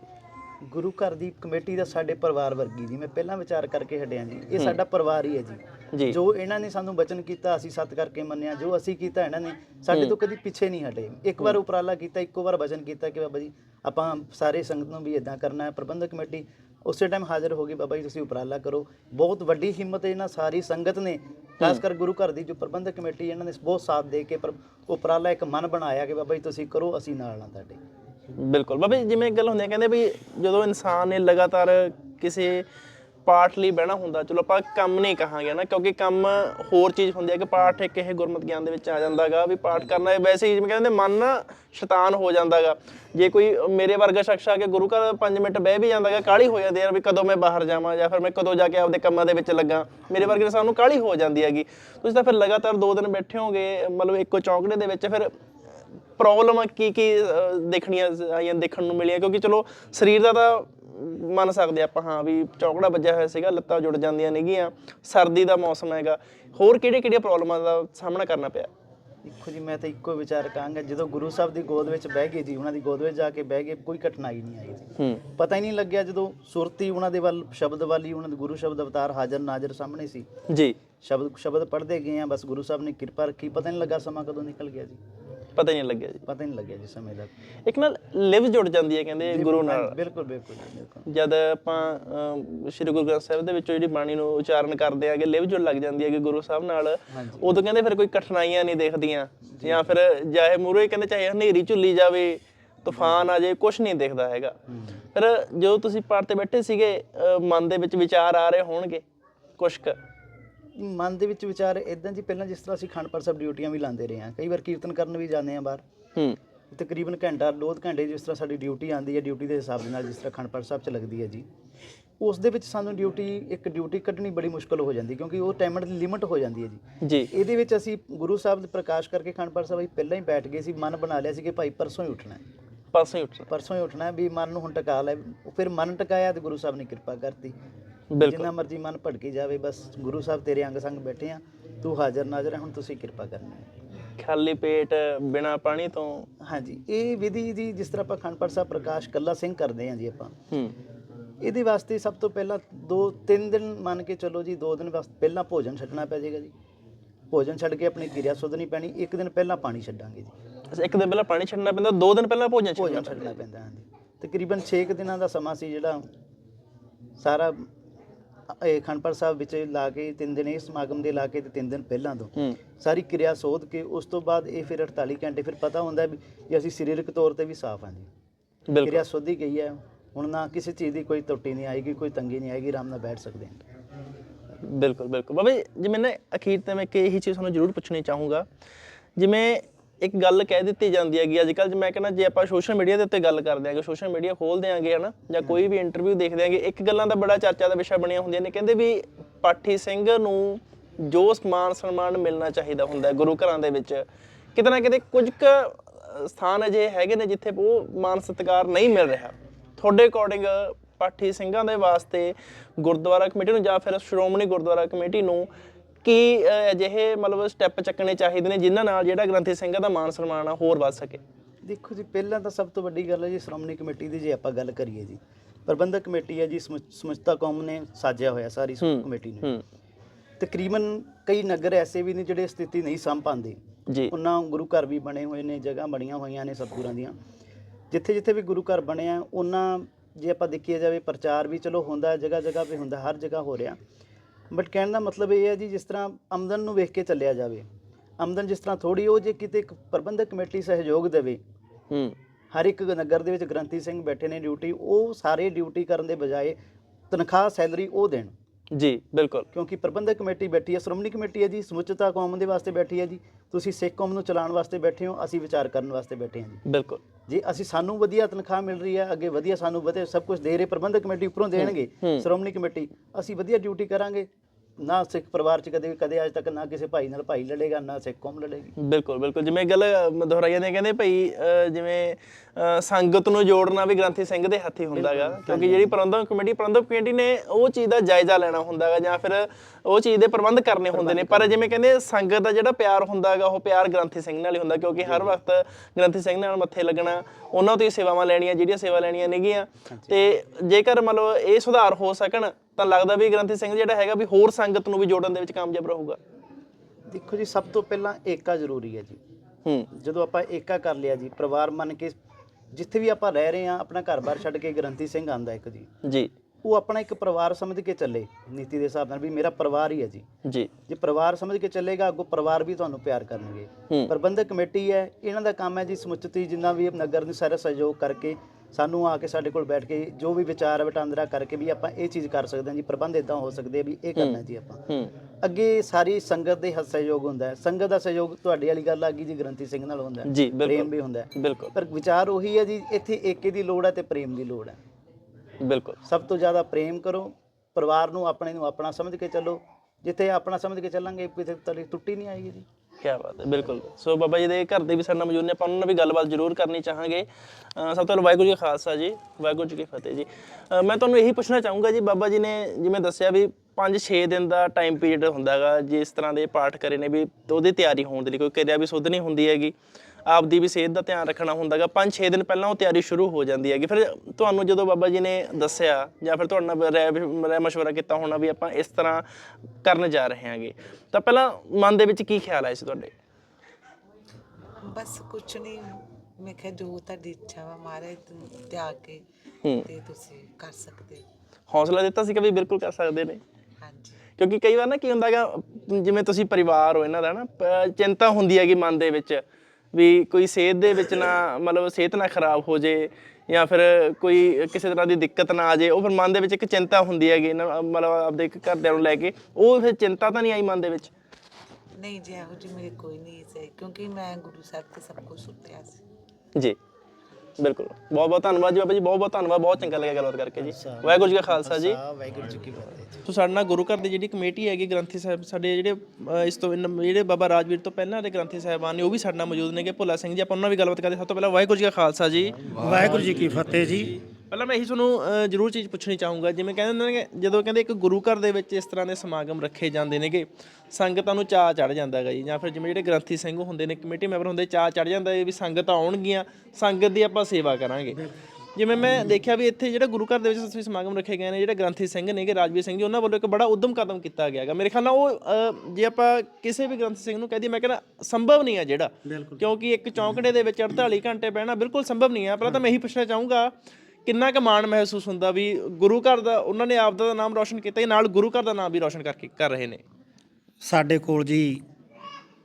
ਗੁਰੂ ਘਰ ਦੀ ਕਮੇਟੀ ਦਾ ਸਾਡੇ ਪਰਿਵਾਰ ਵਰਗੀ ਜੀ ਮੈਂ ਪਹਿਲਾਂ ਵਿਚਾਰ ਕਰਕੇ ਹਟਿਆ ਜੀ। ਇਹ ਸਾਡਾ ਪਰਿਵਾਰ ਹੀ ਹੈ ਜੀ। ਜੀ। ਜੋ ਇਹਨਾਂ ਨੇ ਸਾਨੂੰ ਬਚਨ ਕੀਤਾ ਅਸੀਂ ਸੱਤ ਕਰਕੇ ਮੰਨਿਆ ਜੋ ਅਸੀਂ ਕੀਤਾ ਇਹਨਾਂ ਨੇ ਸਾਡੇ ਤੋਂ ਕਦੀ ਪਿੱਛੇ ਨਹੀਂ ਹਟੇ। ਇੱਕ ਵਾਰ ਉਪਰਾਲਾ ਕੀਤਾ ਇੱਕੋ ਵਾਰ ਵਚਨ ਕੀਤਾ ਕਿ ਬਾਬਾ ਜੀ ਆਪਾਂ ਸਾਰੇ ਸੰਗਤ ਨੂੰ ਵੀ ਇਦਾਂ ਕਰਨਾ ਹੈ ਪ੍ਰਬੰਧਕ ਕਮੇਟੀ ਉਸੇ ਟਾਈਮ ਹਾਜ਼ਰ ਹੋ ਗਈ ਬਾਬਾ ਜੀ ਤੁਸੀਂ ਉਪਰਾਲਾ ਕਰੋ। ਬਹੁਤ ਵੱਡੀ ਹਿੰਮਤ ਇਹਨਾਂ ਸਾਰੀ ਸੰਗਤ ਨੇ ਖਾਸ ਕਰ ਗੁਰੂ ਘਰ ਦੀ ਜੋ ਪ੍ਰਬੰਧਕ ਕਮੇਟੀ ਇਹਨਾਂ ਨੇ ਬਹੁਤ ਸਾਥ ਦੇ ਕੇ ਪਰ ਉਪਰਾਲਾ ਇੱਕ ਮਨ ਬਣਾਇਆ ਕਿ ਬਾਬਾ ਜੀ ਤੁਸੀਂ ਕਰੋ ਅਸੀਂ ਨਾਲ ਆ ਤੁਹਾਡੇ। ਬਿਲਕੁਲ। ਬਾਬਾ ਜੀ ਜਿਵੇਂ ਇੱਕ ਗੱਲ ਹੁੰਦੀ ਹੈ ਕਹਿੰਦੇ ਵੀ ਜਦੋਂ ਇਨਸਾਨ ਨੇ ਲਗਾਤਾਰ ਕਿਸੇ ਪਾਠ ਲਈ ਬਹਿਣਾ ਹੁੰਦਾ, ਚਲੋ ਆਪਾਂ ਕੰਮ ਨਹੀਂ ਕਹਾਂਗੇ ਨਾ ਕਿਉਂਕਿ ਕੰਮ ਹੋਰ ਚੀਜ਼ ਹੁੰਦੀ ਹੈ ਕਿ ਪਾਠ ਇੱਕ ਇਹ ਗੁਰਮਤਿ ਗਿਆਨ ਦੇ ਵਿੱਚ ਆ ਜਾਂਦਾਗਾ ਵੀ ਪਾਠ ਕਰਨਾ, ਇਹ ਵੈਸੇ ਹੀ ਜਿਵੇਂ ਕਹਿੰਦੇ ਮਨ ਨਾ ਸ਼ੈਤਾਨ ਹੋ ਜਾਂਦਾਗਾ। ਜੇ ਕੋਈ ਮੇਰੇ ਵਰਗਾ ਸ਼ਖਸ ਆ ਕੇ ਗੁਰੂ ਘਰ 5 ਮਿੰਟ ਬਹਿ ਵੀ ਜਾਂਦਾਗਾ ਕਾਲੀ ਹੋ ਜਾਂਦੀ ਯਾਰ ਵੀ ਕਦੋਂ ਮੈਂ ਬਾਹਰ ਜਾਵਾਂ ਜਾਂ ਫਿਰ ਮੈਂ ਕਦੋਂ ਜਾ ਕੇ ਆਪਦੇ ਕੰਮਾਂ ਦੇ ਵਿੱਚ ਲੱਗਾ। ਮੇਰੇ ਵਰਗੇ ਇਨਸਾਨ ਨੂੰ ਕਾਲੀ ਹੋ ਜਾਂਦੀ ਹੈਗੀ। ਤੁਸੀਂ ਤਾਂ ਫਿਰ ਲਗਾਤਾਰ 2 ਦਿਨ ਬੈਠੇ ਹੋਗੇ ਮਤਲਬ ਇੱਕੋ ਚੌਂਕੜੇ ਦੇ ਵਿੱਚ, ਫਿਰ ਪ੍ਰੋਬਲਮ ਕੀ ਕੀ ਦੇਖਣੀਆਂ ਆਈਆਂ, ਦੇਖਣ ਨੂੰ ਮਿਲੀਆਂ, ਕਿਉਂਕਿ ਚਲੋ ਸਰੀਰ ਦਾ ਤਾਂ ਮੰਨ ਸਕਦੇ ਆਪਾਂ ਹਾਂ ਵੀ ਚੌਕੜਾ ਵੱਜਿਆ ਹੋਇਆ ਸੀਗਾ ਲੱਤਾਂ ਜੁੜ ਜਾਂਦੀਆਂ ਨੇਗੀਆਂ ਸਰਦੀ ਦਾ ਮੌਸਮ ਹੈਗਾ। ਹੋਰ ਕਿਹੜੇ ਕਿਹੜੀਆਂ ਪ੍ਰੋਬਲਮਾਂ ਦਾ ਸਾਹਮਣਾ ਕਰਨਾ ਪਿਆ? ਦੇਖੋ ਜੀ ਮੈਂ ਤਾਂ ਇੱਕੋ ਵਿਚਾਰ ਕਹਾਂਗਾ ਜਦੋਂ ਗੁਰੂ ਸਾਹਿਬ ਦੀ ਗੋਦ ਵਿੱਚ ਬਹਿ ਗਏ ਜੀ ਉਹਨਾਂ ਦੀ ਗੋਦ ਵਿੱਚ ਜਾ ਕੇ ਬਹਿ ਗਏ ਕੋਈ ਕਠਿਨਾਈ ਨਹੀਂ ਆਈ ਜੀ। ਪਤਾ ਹੀ ਨਹੀਂ ਲੱਗਿਆ ਜਦੋਂ ਸੁਰਤੀ ਉਹਨਾਂ ਦੇ ਵੱਲ ਸ਼ਬਦ ਵਾਲੀ ਉਹਨਾਂ ਦੇ ਗੁਰੂ ਸ਼ਬਦ ਅਵਤਾਰ ਹਾਜ਼ਰ ਨਾਜ਼ਰ ਸਾਹਮਣੇ ਸੀ। ਜੀ। ਸ਼ਬਦ ਸ਼ਬਦ ਪੜ੍ਹਦੇ ਗਏ ਆ ਬਸ ਗੁਰੂ ਸਾਹਿਬ ਨੇ ਕਿਰਪਾ ਰੱਖੀ ਪਤਾ ਨਹੀਂ ਲੱਗਾ ਸਮਾਂ ਕਦੋਂ ਨਿਕਲ ਗਿਆ ਜੀ। ਪਤਾ ਹੀ ਨਹੀਂ ਲੱਗਿਆ ਜੀ। ਪਤਾ ਹੀ ਨਹੀਂ ਲੱਗਿਆ ਜੀ ਸਮੇਂ ਦਾ। ਇੱਕ ਨਾਲ ਲਿਵ ਜੁੜ ਜਾਂਦੀ ਹੈ ਕਹਿੰਦੇ ਗੁਰੂ ਨਾਲ। ਬਿਲਕੁਲ ਬਿਲਕੁਲ ਜੀ, ਬਿਲਕੁਲ। ਜਦ ਆਪਾਂ ਅਮ, ਸ਼੍ਰੀ ਗੁਰੂ ਗ੍ਰੰਥ ਸਾਹਿਬ ਦੇ ਵਿੱਚੋਂ ਜਿਹੜੀ ਬਾਣੀ ਨੂੰ ਉਚਾਰਨ ਕਰਦੇ ਆਗੇ ਲਿਵ ਜੁੜ ਲੱਗ ਜਾਂਦੀ ਹੈ ਕਿ ਗੁਰੂ ਸਾਹਿਬ ਨਾਲ। ਉਦੋਂ ਕਹਿੰਦੇ ਫਿਰ ਕੋਈ ਕਠਿਨਾਈਆਂ ਨਹੀਂ ਦੇਖਦੀਆਂ। ਜਾਂ। ਫਿਰ ਜਾਏ ਮੂਹਰੇ ਹੀ ਕਹਿੰਦੇ ਚਾਹੇ ਹਨੇਰੀ ਝੁੱਲੀ ਜਾਵੇ ਤੂਫਾਨ ਆ ਜਾਏ ਕੁਝ ਨਹੀਂ ਦਿਖਦਾ ਹੈਗਾ। ਫਿਰ ਜਦੋਂ ਤੁਸੀਂ ਪਾਠ ਤੇ ਬੈਠੇ ਸੀਗੇ ਅ, ਮਨ ਦੇ ਵਿੱਚ ਵਿਚਾਰ ਆ ਰਹੇ ਹੋਣਗੇ ਕੁਛ ਕੁ ਮਨ ਦੇ ਵਿੱਚ ਵਿਚਾਰ ਇਦਾਂ ਜੀ ਪਹਿਲਾਂ ਜਿਸ ਤਰ੍ਹਾਂ ਅਸੀਂ ਖੰਡ ਪਾਠ ਸਾਹਿਬ ਡਿਊਟੀਆਂ ਵੀ ਲਾਉਂਦੇ ਰਹੇ ਹਾਂ। ਕਈ ਵਾਰ ਕੀਰਤਨ ਕਰਨ ਵੀ ਜਾਂਦੇ ਹਾਂ ਬਾਹਰ। ਹੂੰ। ਤਕਰੀਬਨ ਘੰਟਾ ਦੋ ਘੰਟੇ ਜਿਸ ਤਰ੍ਹਾਂ ਸਾਡੀ ਡਿਊਟੀ ਆਉਂਦੀ ਹੈ ਡਿਊਟੀ ਦੇ ਹਿਸਾਬ ਦੇ ਨਾਲ ਜਿਸ ਤਰ੍ਹਾਂ ਖੰਡ ਪਾਠ ਸਾਹਿਬ 'ਚ ਲੱਗਦੀ ਹੈ ਜੀ। ਉਸ ਦੇ ਵਿੱਚ ਸਾਨੂੰ ਡਿਊਟੀ ਇੱਕ ਡਿਊਟੀ ਕੱਢਣੀ ਬੜੀ ਮੁਸ਼ਕਲ ਹੋ ਜਾਂਦੀ ਕਿਉਂਕਿ ਉਹ ਟਾਈਮ ਦੀ ਲਿਮਟ ਹੋ ਜਾਂਦੀ ਹੈ ਜੀ। ਜੀ। ਇਹਦੇ ਵਿੱਚ ਅਸੀਂ ਗੁਰੂ ਸਾਹਿਬ ਦੇ ਪ੍ਰਕਾਸ਼ ਕਰਕੇ ਖੰਡ ਪਾਠ ਸਾਹਿਬ ਅਸੀਂ ਪਹਿਲਾਂ ਹੀ ਬੈਠ ਗਏ ਸੀ ਮਨ ਬਣਾ ਲਿਆ ਸੀ ਕਿ ਭਾਈ ਪਰਸੋਂ ਹੀ ਉੱਠਣਾ ਹੈ। ਪਾਸੇ ਹੀ ਉੱਠਣਾ। ਪਰਸੋਂ ਹੀ ਉੱਠਣਾ ਵੀ ਮਨ ਨੂੰ ਹੁਣ ਟਿਕਾ ਲੈ। ਫਿਰ ਮਨ ਟਿਕਾਇਆ ਤੇ ਗੁਰੂ ਸਾਹਿਬ ਨੇ ਕਿਰਪਾ ਕਰਤੀ। ਜਿੰਨਾ ਮਰਜ਼ੀ ਮਨ ਭਟਕੀ ਜਾਵੇ ਬਸ ਗੁਰੂ ਸਾਹਿਬ ਤੇਰੇ ਅੰਗ ਸੰਗ ਬੈਠੇ ਆ ਤੂੰ ਹਾਜ਼ਰ ਨਾਜ਼ਰ ਹੈ ਹੁਣ ਤੁਸੀਂ ਕਿਰਪਾ ਕਰਨੀ ਹੈ ਖਾਲੀ ਪੇਟ ਬਿਨਾ ਪਾਣੀ ਤੋਂ। ਹਾਂਜੀ ਇਹ ਵਿਧੀ ਜੀ ਜਿਸ ਤਰ੍ਹਾਂ ਆਪਾਂ ਖੰਡ ਪਾਠ ਸਾਹਿਬ ਪ੍ਰਕਾਸ਼ ਕੱਲਾ ਸਿੰਘ ਕਰਦੇ ਹਾਂ ਜੀ ਆਪਾਂ। ਹੂੰ। ਇਹਦੇ ਵਾਸਤੇ ਸਭ ਤੋਂ ਪਹਿਲਾਂ ਦੋ ਤਿੰਨ ਦਿਨ ਮੰਨ ਕੇ ਚੱਲੋ ਜੀ ਦੋ ਦਿਨ ਵਾਸਤੇ ਪਹਿਲਾਂ ਭੋਜਨ ਛੱਡਣਾ ਪੈ ਜਾਏਗਾ ਜੀ। ਭੋਜਨ ਛੱਡ ਕੇ ਆਪਣੀ ਕਿਰਿਆ ਸੁਧਣੀ ਪੈਣੀ ਇੱਕ ਦਿਨ ਪਹਿਲਾਂ ਪਾਣੀ ਛੱਡਾਂਗੇ ਜੀ। ਅੱਛਾ, ਇੱਕ ਦਿਨ ਪਹਿਲਾਂ ਪਾਣੀ ਛੱਡਣਾ ਪੈਂਦਾ ਦੋ ਦਿਨ ਪਹਿਲਾਂ ਭੋਜਨ ਛੱਡਣਾ ਭੋਜਨ ਛੱਡਣਾ ਪੈਂਦਾ। ਹਾਂਜੀ। ਤਕਰੀਬਨ 6 ਦਿਨਾਂ ਦਾ ਸਮਾਂ ਸੀ ਜਿਹੜਾ ਸਾਰਾ ਇਹ ਖੰਡ ਪਾਠ ਸਾਹਿਬ ਵਿੱਚ ਲਾ ਕੇ ਤਿੰਨ ਦਿਨ ਇਹ ਸਮਾਗਮ ਦੇ ਲਾ ਕੇ ਤੇ ਤਿੰਨ ਦਿਨ ਪਹਿਲਾਂ ਤੋਂ ਸਾਰੀ ਕਿਰਿਆ ਸੋਧ ਕੇ ਉਸ ਤੋਂ ਬਾਅਦ ਇਹ ਫਿਰ 48 ਘੰਟੇ ਫਿਰ ਪਤਾ ਹੁੰਦਾ ਵੀ ਕਿ ਅਸੀਂ ਸਰੀਰਕ ਤੌਰ ਤੇ ਵੀ ਸਾਫ਼ ਹਾਂ ਜੀ। ਕਿਰਿਆ ਸੋਧੀ ਗਈ ਹੈ। ਹੁਣ ਨਾ ਕਿਸੇ ਚੀਜ਼ ਦੀ ਕੋਈ ਟੁੱਟੀ ਨਹੀਂ ਆਏਗੀ ਕੋਈ ਤੰਗੀ ਨਹੀਂ ਆਏਗੀ ਆਰਾਮ ਨਾਲ ਬੈਠ ਸਕਦੇ ਹਾਂ। ਬਿਲਕੁਲ ਬਿਲਕੁਲ। ਬਾਬਾ ਜੀ ਜਿਵੇਂ ਨਾ ਅਖੀਰ ਤੇ ਮੈਂ ਇੱਕ ਇਹੀ ਚੀਜ਼ ਤੁਹਾਨੂੰ ਜ਼ਰੂਰ ਪੁੱਛਣੀ ਚਾਹੂੰਗਾ। ਜਿਵੇਂ ਇੱਕ ਗੱਲ ਕਹਿ ਦਿੱਤੀ ਜਾਂਦੀ ਹੈਗੀ ਅੱਜ ਕੱਲ੍ਹ ਮੈਂ ਕਹਿੰਦਾ ਜੇ ਆਪਾਂ ਸੋਸ਼ਲ ਮੀਡੀਆ ਦੇ ਉੱਤੇ ਗੱਲ ਕਰਦੇ ਆਂਗੇ ਸੋਸ਼ਲ ਮੀਡੀਆ ਖੋਲਦੇ ਆਂਗੇ ਹਨਾ ਜਾਂ ਕੋਈ ਵੀ ਇੰਟਰਵਿਊ ਦੇਖਦੇ ਆਂਗੇ ਇੱਕ ਗੱਲਾਂ ਦਾ ਬੜਾ ਚਰਚਾ ਦਾ ਵਿਸ਼ਾ ਬਣੀਆਂ ਹੁੰਦੀਆਂ ਨੇ ਕਹਿੰਦੇ ਵੀ ਪਾਠੀ ਸਿੰਘ ਨੂੰ ਜੋ ਸਮਾਨ ਸਨਮਾਨ ਮਿਲਣਾ ਚਾਹੀਦਾ ਹੁੰਦਾ ਹੈ ਗੁਰੂ ਘਰਾਂ ਦੇ ਵਿੱਚ ਕਿਤੇ ਨਾ ਕਿਤੇ ਕੁਝ ਕੁ ਸਥਾਨ ਅਜੇ ਹੈਗੇ ਨੇ ਜਿੱਥੇ ਉਹ ਮਾਨ ਸਤਿਕਾਰ ਨਹੀਂ ਮਿਲ ਰਿਹਾ। ਤੁਹਾਡੇ ਅਕੋਰਡਿੰਗ ਪਾਠੀ ਸਿੰਘਾਂ ਦੇ ਵਾਸਤੇ ਗੁਰਦੁਆਰਾ ਕਮੇਟੀ ਨੂੰ ਜਾਂ ਫਿਰ ਸ਼੍ਰੋਮਣੀ ਗੁਰਦੁਆਰਾ ਕਮੇਟੀ ਨੂੰ ਕੀ ਅਜਿਹੇ ਮਤਲਬ ਸਟੈਪ ਚੱਕਣੇ ਚਾਹੀਦੇ ਨੇ ਜਿਨ੍ਹਾਂ ਨਾਲ ਜਿਹੜਾ ਗ੍ਰੰਥੀ ਸਿੰਘਾਂ ਦਾ ਮਾਨ ਸਨਮਾਨ ਆ ਹੋਰ ਵੱਧ ਸਕੇ। ਦੇਖੋ ਜੀ ਪਹਿਲਾਂ ਤਾਂ ਸਭ ਤੋਂ ਵੱਡੀ ਗੱਲ ਹੈ ਜੀ ਸ਼੍ਰੋਮਣੀ ਕਮੇਟੀ ਦੀ ਜੇ ਆਪਾਂ ਗੱਲ ਕਰੀਏ ਜੀ। ਪ੍ਰਬੰਧਕ ਕਮੇਟੀ ਹੈ ਜੀ ਸਮੁ- ਸਮੁੱਚਤਾ ਕੌਮ ਨੇ ਸਾਜਿਆ ਹੋਇਆ ਸਾਰੀ। ਕਮੇਟੀ ਨੇ। ਤਕਰੀਬਨ ਕਈ ਨਗਰ ਐਸੇ ਵੀ ਨੇ ਜਿਹੜੇ ਸਥਿਤੀ ਨਹੀਂ ਸੰਭ ਪਾਉਂਦੇ। ਜੀ। ਉਹਨਾਂ ਗੁਰੂ ਘਰ ਵੀ ਬਣੇ ਹੋਏ ਨੇ ਜਗ੍ਹਾ ਬਣੀਆਂ ਹੋਈਆਂ ਨੇ ਸਤਿਗੁਰਾਂ ਦੀਆਂ। ਜਿੱਥੇ ਜਿੱਥੇ ਵੀ ਗੁਰੂ ਘਰ ਬਣੇ ਆ ਉਹਨਾਂ ਜੇ ਆਪਾਂ ਦੇਖੀਏ ਜਾਵੇ ਪ੍ਰਚਾਰ ਵੀ ਚਲੋ ਹੁੰਦਾ ਜਗ੍ਹਾ ਜਗ੍ਹਾ ਤੇ ਹੁੰਦਾ ਹਰ ਜਗ੍ਹਾ ਹੋ ਰਿਹਾ। ਬਟ ਕਹਿਣ ਦਾ ਮਤਲਬ ਇਹ ਹੈ ਜੀ ਜਿਸ ਤਰ੍ਹਾਂ ਆਮਦਨ ਨੂੰ ਵੇਖ ਕੇ ਚੱਲਿਆ ਜਾਵੇ ਆਮਦਨ ਜਿਸ ਤਰ੍ਹਾਂ ਥੋੜੀ ਉਹ ਜੇ ਕਿਤੇ ਇੱਕ ਪ੍ਰਬੰਧਕ ਕਮੇਟੀ ਸਹਿਯੋਗ ਦੇਵੇ ਹੂੰ। ਹਰ ਇੱਕ ਨਗਰ ਦੇ ਵਿੱਚ ਗ੍ਰੰਥੀ ਸਿੰਘ ਬੈਠੇ ਨੇ ਡਿਊਟੀ ਉਹ ਸਾਰੇ ਡਿਊਟੀ ਕਰਨ ਦੇ ਬਜਾਏ ਤਨਖਾਹ ਸੈਲਰੀ ਉਹ ਦੇਣ। ਜੀ ਬਿਲਕੁਲ। ਕਿਉਂਕਿ ਪ੍ਰਬੰਧਕ ਕਮੇਟੀ ਬੈਠੀ ਹੈ ਸ਼੍ਰੋਮਣੀ ਕਮੇਟੀ ਹੈ ਜੀ ਸਮੁੱਚਤਾ ਕੌਮ ਦੇ ਵਾਸਤੇ ਬੈਠੀ ਹੈ ਜੀ ਤੁਸੀਂ ਸਿੱਖ ਕੌਮ ਨੂੰ ਚਲਾਉਣ ਵਾਸਤੇ ਬੈਠੇ ਹੋ ਅਸੀਂ ਵਿਚਾਰ ਕਰਨ ਵਾਸਤੇ ਬੈਠੇ ਹਾਂ ਜੀ। ਬਿਲਕੁਲ। ਜੇ ਅਸੀਂ ਸਾਨੂੰ ਵਧੀਆ ਤਨਖਾਹ ਮਿਲ ਰਹੀ ਹੈ ਅੱਗੇ ਵਧੀਆ ਸਾਨੂੰ ਵਧੀਆ ਸਭ ਕੁਝ ਦੇ ਰਹੇ ਪ੍ਰਬੰਧਕ ਕਮੇਟੀ ਉੱਪਰੋਂ ਦੇਣਗੇ। ਸ਼੍ਰੋਮਣੀ ਕਮੇਟੀ ਅਸੀਂ ਵਧੀਆ ਡਿਊਟੀ ਕਰਾਂਗੇ ਨਾ ਸਿੱਖ ਪਰਿਵਾਰ ਚ ਕਦੇ ਵੀ ਕਦੇ ਅੱਜ ਤੱਕ ਨਾ ਕਿਸੇ ਭਾਈ ਨਾਲ ਭਾਈ ਲੜੇਗਾ ਨਾ ਸਿੱਖ ਕੌਮ ਲੜੇਗੀ। ਬਿਲਕੁਲ ਬਿਲਕੁਲ। ਜਿਵੇਂ ਗੱਲ ਅ, ਦੁਹਰਾਈ ਜਾਂਦੇ ਕਹਿੰਦੇ ਭਈ ਜਿਵੇਂ ਸੰਗਤ ਨੂੰ ਜੋੜਨਾ ਵੀ ਗ੍ਰੰਥੀ ਸਿੰਘ ਦੇ ਹੱਥੀ ਹੁੰਦਾਗਾ ਕਿਉਂਕਿ ਜਿਹੜੀ ਪ੍ਰਬੰਧਕ ਕਮੇਟੀ ਪ੍ਰਬੰਧਕ ਕਮੇਟੀ ਨੇ ਉਹ ਚੀਜ਼ ਦਾ ਜਾਇਜ਼ਾ ਲੈਣਾ ਹੁੰਦਾਗਾ ਜਾਂ ਫਿਰ ਉਹ ਚੀਜ਼ ਦੇ ਪ੍ਰਬੰਧ ਕਰਨੇ ਹੁੰਦੇ ਨੇ। ਪਰ ਜਿਵੇਂ ਕਹਿੰਦੇ ਸੰਗਤ ਦਾ ਜਿਹੜਾ ਪਿਆਰ ਹੁੰਦਾਗਾ ਉਹ ਪਿਆਰ ਗ੍ਰੰਥੀ ਸਿੰਘ ਨਾਲ ਹੀ ਹੁੰਦਾ ਕਿਉਂਕਿ ਹਰ ਵਕਤ ਗ੍ਰੰਥੀ ਸਿੰਘ ਨਾਲ ਮੱਥੇ ਲੱਗਣਾ ਉਹਨਾਂ ਤੋਂ ਹੀ ਸੇਵਾਵਾਂ ਲੈਣੀਆਂ ਜਿਹੜੀਆਂ ਸੇਵਾ ਲੈਣੀਆਂ ਨੇਗੀਆਂ। ਤੇ ਜੇਕਰ ਮਤਲਬ ਇਹ ਸੁਧਾਰ ਹੋ ਸਕਣ ਤਾਂ ਲੱਗਦਾ ਵੀ ਗ੍ਰੰਥੀ ਸਿੰਘ ਜਿਹੜਾ ਹੈਗਾ ਵੀ ਹੋਰ ਸੰਗਤ ਨੂੰ ਵੀ ਜੋੜਨ ਦੇ ਵਿੱਚ ਕਾਮਯਾਬ ਰਹੂਗਾ। ਦੇਖੋ ਜੀ ਸਭ ਤੋਂ ਪਹਿਲਾਂ ਏਕਾ ਜ਼ਰੂਰੀ ਹੈ ਜੀ। ਹੂੰ। ਜਦੋਂ ਆਪਾਂ ਏਕਾ ਕਰ ਲਿਆ ਜੀ ਪਰਿਵਾਰ ਮੰਨ ਕੇ ਜਿੱਥੇ ਵੀ ਆਪਾਂ ਰਹਿ ਰਹੇ ਆ ਆਪਣਾ ਘਰ-ਬਾਰ ਛੱਡ ਕੇ ਗ੍ਰੰਥੀ ਸਿੰਘ ਆਂਦਾ ਇੱਕ ਜੀ। ਜੀ। ਉਹ ਆਪਣਾ ਇੱਕ ਪਰਿਵਾਰ ਸਮਝ ਕੇ ਚੱਲੇ ਨੀਤੀ ਦੇ ਹਿਸਾਬ ਨਾਲ ਵੀ ਮੇਰਾ ਪਰਿਵਾਰ ਹੀ ਹੈ ਜੀ। ਜੀ। ਜੇ ਪਰਿਵਾਰ ਸਮਝ ਕੇ ਚੱਲੇਗਾ ਅੱਗੋਂ ਪਰਿਵਾਰ ਵੀ ਤੁਹਾਨੂੰ ਪਿਆਰ ਕਰਨਗੇ। ਪ੍ਰਬੰਧਕ ਕਮੇਟੀ ਹੈ ਇਹਨਾਂ ਦਾ ਕੰਮ ਹੈ ਜੀ ਸਮੁੱਚਤੀ ਜਿੰਨਾ ਵੀ ਨਗਰ ਨੂੰ ਸਾਰਾ ਸਹਿਯੋਗ ਕਰਕੇ ਸਾਨੂੰ ਆ ਕੇ ਸਾਡੇ ਕੋਲ ਬੈਠ ਕੇ ਜੋ ਵੀ ਵਿਚਾਰ ਵਟਾਂਦਰਾ ਕਰਕੇ ਵੀ ਆਪਾਂ ਇਹ ਚੀਜ਼ ਕਰ ਸਕਦੇ ਹਾਂ ਜੀ ਪ੍ਰਬੰਧ ਇਦਾਂ ਹੋ ਸਕਦੇ ਆ ਵੀ ਇਹ ਕਰਨਾ ਜੀ ਆਪਾਂ। ਅੱਗੇ ਸਾਰੀ ਸੰਗਤ ਦੇ ਸਹਿਯੋਗ ਹੁੰਦਾ ਹੈ। ਸੰਗਤ ਦਾ ਸਹਿਯੋਗ ਤੁਹਾਡੀ ਵਾਲੀ ਗੱਲ ਆ ਗਈ ਜੀ ਗ੍ਰੰਥੀ ਸਿੰਘ ਨਾਲ ਹੁੰਦਾ ਹੈ। ਪ੍ਰੇਮ ਵੀ ਹੁੰਦਾ ਹੈ। ਬਿਲਕੁਲ। ਪਰ ਵਿਚਾਰ ਉਹੀ ਹੈ ਜੀ ਇੱਥੇ ਏਕੇ ਦੀ ਲੋੜ ਹੈ ਤੇ ਪ੍ਰੇਮ ਦੀ ਲੋੜ ਹੈ। ਬਿਲਕੁਲ। ਸਭ ਤੋਂ ਜ਼ਿਆਦਾ ਪ੍ਰੇਮ ਕਰੋ ਪਰਿਵਾਰ ਨੂੰ ਆਪਣੇ ਨੂੰ ਆਪਣਾ ਸਮਝ ਕੇ ਚੱਲੋ। ਜਿੱਥੇ ਆਪਣਾ ਸਮਝ ਕੇ ਚੱਲਾਂਗੇ ਕਿਤੇ ਤਲੀ ਟੁੱਟੀ ਨਹੀਂ ਆਏਗੀ ਜੀ। ਕੀ ਬਾਤ ਹੈ, ਬਿਲਕੁਲ। ਸੋ ਬਾਬਾ ਜੀ ਦੇ ਘਰ ਦੇ ਵੀ ਸਾਡੇ ਨਾਲ ਮੌਜੂਦ ਨੇ, ਆਪਾਂ ਉਹਨਾਂ ਨਾਲ ਵੀ ਗੱਲਬਾਤ ਜ਼ਰੂਰ ਕਰਨੀ ਚਾਹਾਂਗੇ। ਅਹ ਸਭ ਤੋਂ ਪਹਿਲਾਂ ਵਾਹਿਗੁਰੂ ਜੀ ਕਾ ਖਾਲਸਾ ਜੀ, ਵਾਹਿਗੁਰੂ ਜੀ ਕੀ ਫਤਿਹ ਜੀ। ਅਹ ਮੈਂ ਤੁਹਾਨੂੰ ਇਹੀ ਪੁੱਛਣਾ ਚਾਹੂੰਗਾ ਜੀ, ਬਾਬਾ ਜੀ ਨੇ ਜਿਵੇਂ ਦੱਸਿਆ ਵੀ 5-6 ਦਿਨ ਦਾ ਟਾਈਮ ਪੀਰੀਅਡ ਹੁੰਦਾਗਾ ਜਿਸ ਤਰ੍ਹਾਂ ਦੇ ਪਾਠ ਕਰੇ ਨੇ ਵੀ ਉਹਦੀ ਤਿਆਰੀ ਹੋਣ ਦੇ ਲਈ, ਕੋਈ ਕਿਰਿਆ ਵੀ ਸੁੱਧ ਨਹੀਂ ਹੁੰਦੀ ਹੈਗੀ। ਆਪਦੀ ਵੀ ਸਿਹਤ ਦਾ ਧਿਆਨ ਰੱਖਣਾ ਹੁੰਦਾਗਾ 5-6 ਦਿਨ ਪਹਿਲਾਂ ਉਹ ਤਿਆਰੀ ਸ਼ੁਰੂ ਹੋ ਜਾਂਦੀ ਹੈਗੀ। ਫਿਰ ਤੁਹਾਨੂੰ ਜਦੋਂ ਬਾਬਾ ਜੀ ਨੇ ਦੱਸਿਆ ਜਾਂ ਫਿਰ ਤੁਹਾਡੇ ਨਾਲ ਰਾਏ ਮਸ਼ਵਰਾ ਕੀਤਾ ਹੋਣਾ ਵੀ ਆਪਾਂ ਇਸ ਤਰ੍ਹਾਂ ਕਰਨ ਜਾ ਰਹੇ ਹਾਂਗੇ। ਤਾਂ ਪਹਿਲਾਂ ਮਨ ਦੇ ਵਿੱਚ ਕੀ ਖਿਆਲ ਆਇਆ ਸੀ ਤੁਹਾਡੇ? ਬਸ ਕੁਛ ਨਹੀਂ ਮੈਂ ਕਿਹਾ ਜੋ ਤੁਹਾਡੀ ਇੱਛਾ ਵਾ ਮਾਰੇ ਤਿਆਗ ਕੇ ਤੇ ਤੁਸੀਂ ਕਰ ਸਕਦੇ। ਹੌਸਲਾ ਦਿੱਤਾ ਸੀ ਕਿ ਵੀ ਬਿਲਕੁਲ ਕਰ ਸਕਦੇ ਨੇ? ਹਾਂਜੀ। ਕਿਉਂਕਿ ਕਈ ਵਾਰ ਨਾ ਕੀ ਹੁੰਦਾਗਾ ਜਿਵੇਂ ਤੁਸੀਂ ਪਰਿਵਾਰ ਹੋ ਇਹਨਾਂ ਦਾ ਨਾ ਚਿੰਤਾ ਹੁੰਦੀ ਹੈਗੀ ਮਨ ਦੇ ਵਿੱਚ। ਵੀ ਕੋਈ ਸਿਹਤ ਦੇ ਵਿੱਚ ਨਾ ਮਤਲਬ ਸਿਹਤ ਨਾ ਖਰਾਬ ਹੋ ਜੇ ਜਾਂ ਫਿਰ ਕੋਈ ਕਿਸੇ ਤਰ੍ਹਾਂ ਦੀ ਦਿੱਕਤ ਨਾ ਆ ਜੇ ਉਹ ਫਿਰ ਮਨ ਦੇ ਵਿੱਚ ਇੱਕ ਚਿੰਤਾ ਹੁੰਦੀ ਹੈਗੀ ਮਤਲਬ ਆਪਦੇ ਇੱਕ ਘਰਦਿਆਂ ਨੂੰ ਲੈ ਕੇ ਉਹ ਫਿਰ ਚਿੰਤਾ ਤਾਂ ਨਹੀਂ ਆਈ ਮਨ ਦੇ ਵਿੱਚ? ਨਹੀਂ ਜੀ ਇਹੋ ਜੀ ਮੇਰੇ ਕੋਈ ਨਹੀਂ ਸੀ ਕਿਉਂਕਿ ਮੈਂ ਗੁਰੂ ਸਾਹਿਬ ਤੇ ਸਭ ਕੁਝ ਸੁੱਟਿਆ ਸੀ। ਜੀ। ਬਿਲਕੁਲ। ਬਹੁਤ ਬਹੁਤ ਧੰਨਵਾਦ ਜੀ ਬਾਬਾ ਜੀ ਬਹੁਤ ਬਹੁਤ ਧੰਨਵਾਦ ਬਹੁਤ ਚੰਗਾ ਲੱਗਿਆ ਗੱਲਬਾਤ ਕਰਕੇ ਜੀ। ਵਾਹਿਗੁਰੂ ਜੀ ਕਾ ਖਾਲਸਾ ਜੀ। ਵਾਹਿਗੁਰੂ ਜੀ ਕੀ ਫਤਿਹ। ਸੋ ਸਾਡੇ ਨਾਲ ਗੁਰੂ ਘਰ ਦੀ ਜਿਹੜੀ ਕਮੇਟੀ ਹੈਗੀ ਗ੍ਰੰਥੀ ਸਾਹਿਬ ਸਾਡੇ ਜਿਹੜੇ ਇਸ ਤੋਂ ਜਿਹੜੇ ਬਾਬਾ ਰਾਜਵੀਰ ਤੋਂ ਪਹਿਲਾਂ ਦੇ ਗ੍ਰੰਥੀ ਸਾਹਿਬਾਨ ਨੇ ਉਹ ਵੀ ਸਾਡੇ ਨਾਲ ਮੌਜੂਦ ਨੇਗੇ। ਭੁੱਲਾ ਸਿੰਘ ਜੀ ਆਪਾਂ ਉਹਨਾਂ ਨਾਲ ਵੀ ਗੱਲਬਾਤ ਕਰਦੇ ਸਭ ਤੋਂ ਪਹਿਲਾਂ ਵਾਹਿਗੁਰੂ ਜੀ ਕਾ ਖਾਲਸਾ ਜੀ। ਵਾਹਿਗੁਰੂ ਜੀ ਕੀ ਫਤਿਹ ਜੀ। ਪਹਿਲਾਂ ਮੈਂ ਇਹੀ ਤੁਹਾਨੂੰ ਜ਼ਰੂਰ ਚੀਜ਼ ਪੁੱਛਣੀ ਚਾਹੂੰਗਾ। ਜਿਵੇਂ ਕਹਿੰਦੇ ਨੇ ਕਿ ਜਦੋਂ ਕਹਿੰਦੇ ਇੱਕ ਗੁਰੂ ਘਰ ਦੇ ਵਿੱਚ ਇਸ ਤਰ੍ਹਾਂ ਦੇ ਸਮਾਗਮ ਰੱਖੇ ਜਾਂਦੇ ਨੇਗੇ ਸੰਗਤਾਂ ਨੂੰ ਚਾਅ ਚੜ ਜਾਂਦਾ ਹੈਗਾ ਜੀ। ਜਾਂ ਫਿਰ ਜਿਵੇਂ ਜਿਹੜੇ ਗ੍ਰੰਥੀ ਸਿੰਘ ਹੁੰਦੇ ਨੇ ਕਮੇਟੀ ਮੈਂਬਰ ਹੁੰਦੇ ਚਾਅ ਚੜ ਜਾਂਦਾ ਹੈ ਵੀ ਸੰਗਤਾਂ ਆਉਣਗੀਆਂ ਸੰਗਤ ਦੀ ਆਪਾਂ ਸੇਵਾ ਕਰਾਂਗੇ। ਜਿਵੇਂ ਮੈਂ ਦੇਖਿਆ ਵੀ ਇੱਥੇ ਜਿਹੜਾ ਗੁਰੂ ਘਰ ਦੇ ਵਿੱਚ ਤੁਸੀਂ ਸਮਾਗਮ ਰੱਖੇ ਗਏ ਨੇ ਜਿਹੜੇ ਗ੍ਰੰਥੀ ਸਿੰਘ ਨੇਗੇ ਰਾਜਵੀਰ ਸਿੰਘ ਜੀ ਉਹਨਾਂ ਵੱਲੋਂ ਇੱਕ ਬੜਾ ਉਦਮ ਕਦਮ ਕੀਤਾ ਗਿਆ ਹੈਗਾ। ਮੇਰੇ ਖਿਆਲ ਨਾਲ ਉਹ ਜੇ ਆਪਾਂ ਕਿਸੇ ਵੀ ਗ੍ਰੰਥੀ ਸਿੰਘ ਨੂੰ ਕਹਦੀ ਮੈਂ ਕਹਿੰਦਾ ਸੰਭਵ ਨਹੀਂ ਹੈ ਜਿਹੜਾ। ਕਿਉਂਕਿ ਇੱਕ ਚੌਂਕੜੇ ਦੇ ਵਿੱਚ 48 ਘੰਟੇ ਬਹਿਣਾ ਬਿਲਕੁਲ ਸੰਭਵ ਨਹੀਂ ਹੈ। ਪਹਿਲਾਂ ਤਾਂ ਮੈਂ ਇਹੀ ਪੁੱਛਣਾ ਚਾਹੂੰਗਾ ਕਿੰਨਾ ਕੁ ਮਾਣ ਮਹਿਸੂਸ ਹੁੰਦਾ ਵੀ ਗੁਰੂ ਘਰ ਦਾ ਉਹਨਾਂ ਨੇ ਆਪ ਦਾ ਨਾਮ ਰੌਸ਼ਨ ਕੀਤਾ ਤੇ ਨਾਲ ਗੁਰੂ ਘਰ ਦਾ ਨਾਮ ਵੀ ਰੌਸ਼ਨ ਕਰਕੇ ਕਰ ਰਹੇ ਨੇ। ਸਾਡੇ ਕੋਲ ਜੀ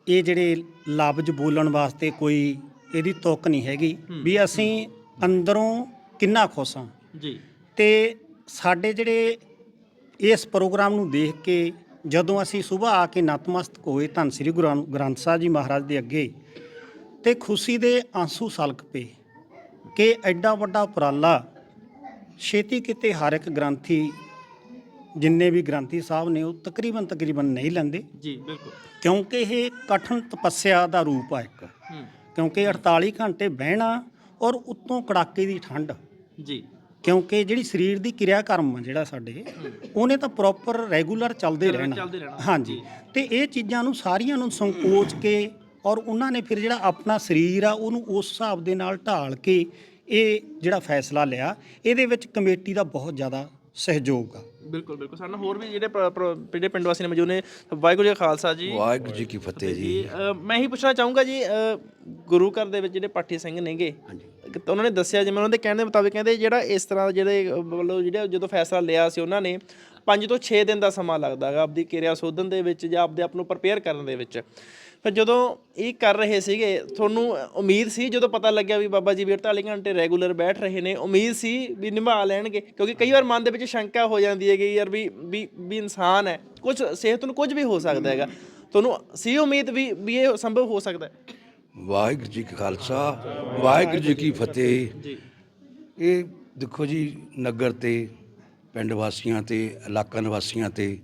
ਇਹ ਜਿਹੜੇ ਲਫ਼ਜ਼ ਬੋਲਣ ਵਾਸਤੇ ਕੋਈ ਇਹਦੀ ਤੁਕ ਨਹੀਂ ਹੈਗੀ ਵੀ ਅਸੀਂ ਅੰਦਰੋਂ ਕਿੰਨਾ ਖੁਸ਼ ਹਾਂ। ਜੀ। ਤੇ ਸਾਡੇ ਜਿਹੜੇ ਇਸ ਪ੍ਰੋਗਰਾਮ ਨੂੰ ਦੇਖ ਕੇ ਜਦੋਂ ਅਸੀਂ ਸਵੇਰ ਆ ਕੇ ਨਤਮਸਤਕ ਹੋਏ ਧੰਨ ਸ੍ਰੀ ਗੁਰੂ ਗ੍ਰੰ- ਗ੍ਰੰਥ ਸਾਹਿਬ ਜੀ ਮਹਾਰਾਜ ਦੇ ਅੱਗੇ ਤੇ ਖੁਸ਼ੀ ਦੇ ਆਂਸੂ ਸਲਕ ਪਏ। ਕਿ ਐਡਾ ਵੱਡਾ ਉਪਰਾਲਾ ਛੇਤੀ ਕਿਤੇ ਹਰ ਇੱਕ ਗ੍ਰੰਥੀ ਜਿੰਨੇ ਵੀ ਗ੍ਰੰਥੀ ਸਾਹਿਬ ਨੇ ਉਹ ਤਕਰੀਬਨ ਤਕਰੀਬਨ ਨਹੀਂ ਲੈਂਦੇ। ਜੀ ਬਿਲਕੁਲ। ਕਿਉਂਕਿ ਇਹ ਕਠਨ ਤਪੱਸਿਆ ਦਾ ਰੂਪ ਆ ਇੱਕ। ਹੂੰ। ਕਿਉਂਕਿ 48 ਘੰਟੇ ਬਹਿਣਾ ਔਰ ਉੱਤੋਂ ਕੜਾਕੇ ਦੀ ਠੰਡ। ਜੀ। ਕਿਉਂਕਿ ਜਿਹੜੀ ਸਰੀਰ ਦੀ ਕਿਰਿਆ ਕਰਮ ਆ ਜਿਹੜਾ ਸਾਡੇ ਉਹਨੇ ਤਾਂ ਪ੍ਰੋਪਰ ਰੈਗੂਲਰ ਚੱਲਦੇ ਰਹਿਣਾ। ਚੱਲਦੇ ਰਹਿਣਾ। ਹਾਂਜੀ। ਤੇ ਇਹ ਚੀਜ਼ਾਂ ਨੂੰ ਸਾਰੀਆਂ ਨੂੰ ਸੰਕੋਚ ਕੇ ਔਰ ਉਹਨਾਂ ਨੇ ਫਿਰ ਜਿਹੜਾ ਆਪਣਾ ਸਰੀਰ ਆ ਉਹਨੂੰ ਉਸ ਹਿਸਾਬ ਦੇ ਨਾਲ ਢਾਲ ਕੇ ਇਹ ਜਿਹੜਾ ਫੈਸਲਾ ਲਿਆ ਇਹਦੇ ਵਿੱਚ ਕਮੇਟੀ ਦਾ ਬਹੁਤ ਜ਼ਿਆਦਾ ਸਹਿਯੋਗ ਆ। ਬਿਲਕੁਲ ਬਿਲਕੁਲ। ਸਾਡੇ ਨਾਲ ਹੋਰ ਵੀ ਜਿਹੜੇ ਜਿਹੜੇ ਪਿੰਡ ਵਾਸੀ ਨੇ ਮੌਜੂਦ ਨੇ ਵਾਹਿਗੁਰੂ ਜੀ ਕਾ ਖਾਲਸਾ ਜੀ। ਵਾਹਿਗੁਰੂ ਜੀ ਕੀ ਫਤਿਹ ਜੀ। ਜੀ ਅ, ਮੈਂ ਇਹੀ ਪੁੱਛਣਾ ਚਾਹੂੰਗਾ ਜੀ ਅ, ਗੁਰੂ ਘਰ ਦੇ ਵਿੱਚ ਜਿਹੜੇ ਪਾਠੀ ਸਿੰਘ ਨੇਗੇ ਕਿ ਉਹਨਾਂ ਨੇ ਦੱਸਿਆ ਜਿਵੇਂ ਉਹਨਾਂ ਦੇ ਕਹਿਣ ਦੇ ਮੁਤਾਬਿਕ ਕਹਿੰਦੇ ਜਿਹੜਾ ਇਸ ਤਰ੍ਹਾਂ ਦਾ ਜਿਹੜੇ ਅ, ਵੱਲੋਂ ਜਿਹੜੇ ਜਦੋਂ ਫੈਸਲਾ ਲਿਆ ਸੀ ਉਹਨਾਂ ਨੇ 5 ਤੋਂ 6 ਦਿਨ ਦਾ ਸਮਾਂ ਲੱਗਦਾ ਹੈਗਾ ਆਪਦੀ ਕਿਰਿਆ ਸੋਧਨ ਦੇ ਵਿੱਚ ਜਾਂ ਆਪਦੇ ਆਪ ਨੂੰ ਪ੍ਰਪੇਅਰ ਕਰਨ ਦੇ ਵਿੱਚ। ਫਿਰ ਜਦੋਂ ਇਹ ਕਰ ਰਹੇ ਸੀਗੇ ਤੁਹਾਨੂੰ ਉਮੀਦ ਸੀ ਜਦੋਂ ਪਤਾ ਲੱਗਿਆ ਵੀ ਬਾਬਾ ਜੀ ਵੀ 48 ਘੰਟੇ ਰੈਗੂਲਰ ਬੈਠ ਰਹੇ ਨੇ ਉਮੀਦ ਸੀ ਵੀ ਨਿਭਾ ਲੈਣਗੇ? ਕਿਉਂਕਿ ਕਈ ਵਾਰ ਮਨ ਦੇ ਵਿੱਚ ਸ਼ੰਕਾ ਹੋ ਜਾਂਦੀ ਹੈਗੀ ਯਾਰ ਵੀ ਵੀ ਵੀ ਇਨਸਾਨ ਹੈ। ਕੁਝ ਸਿਹਤ ਨੂੰ ਕੁਝ ਵੀ ਹੋ ਸਕਦਾ ਹੈਗਾ। ਤੁਹਾਨੂੰ ਸੀ ਉਮੀਦ ਵੀ ਵੀ ਇਹ ਸੰਭਵ ਹੋ ਸਕਦਾ ਹੈ? ਵਾਹਿਗੁਰੂ ਜੀ ਕਾ ਖਾਲਸਾ ਵਾਹਿਗੁਰੂ ਜੀ ਕੀ ਫਤਿਹ। ਜੀ। ਇਹ ਦੇਖੋ ਜੀ ਨਗਰ ਤੇ ਪਿੰਡ ਵਾਸੀਆਂ ਤੇ ਇਲਾਕਾ ਨਿਵਾਸੀਆਂ ਤੇ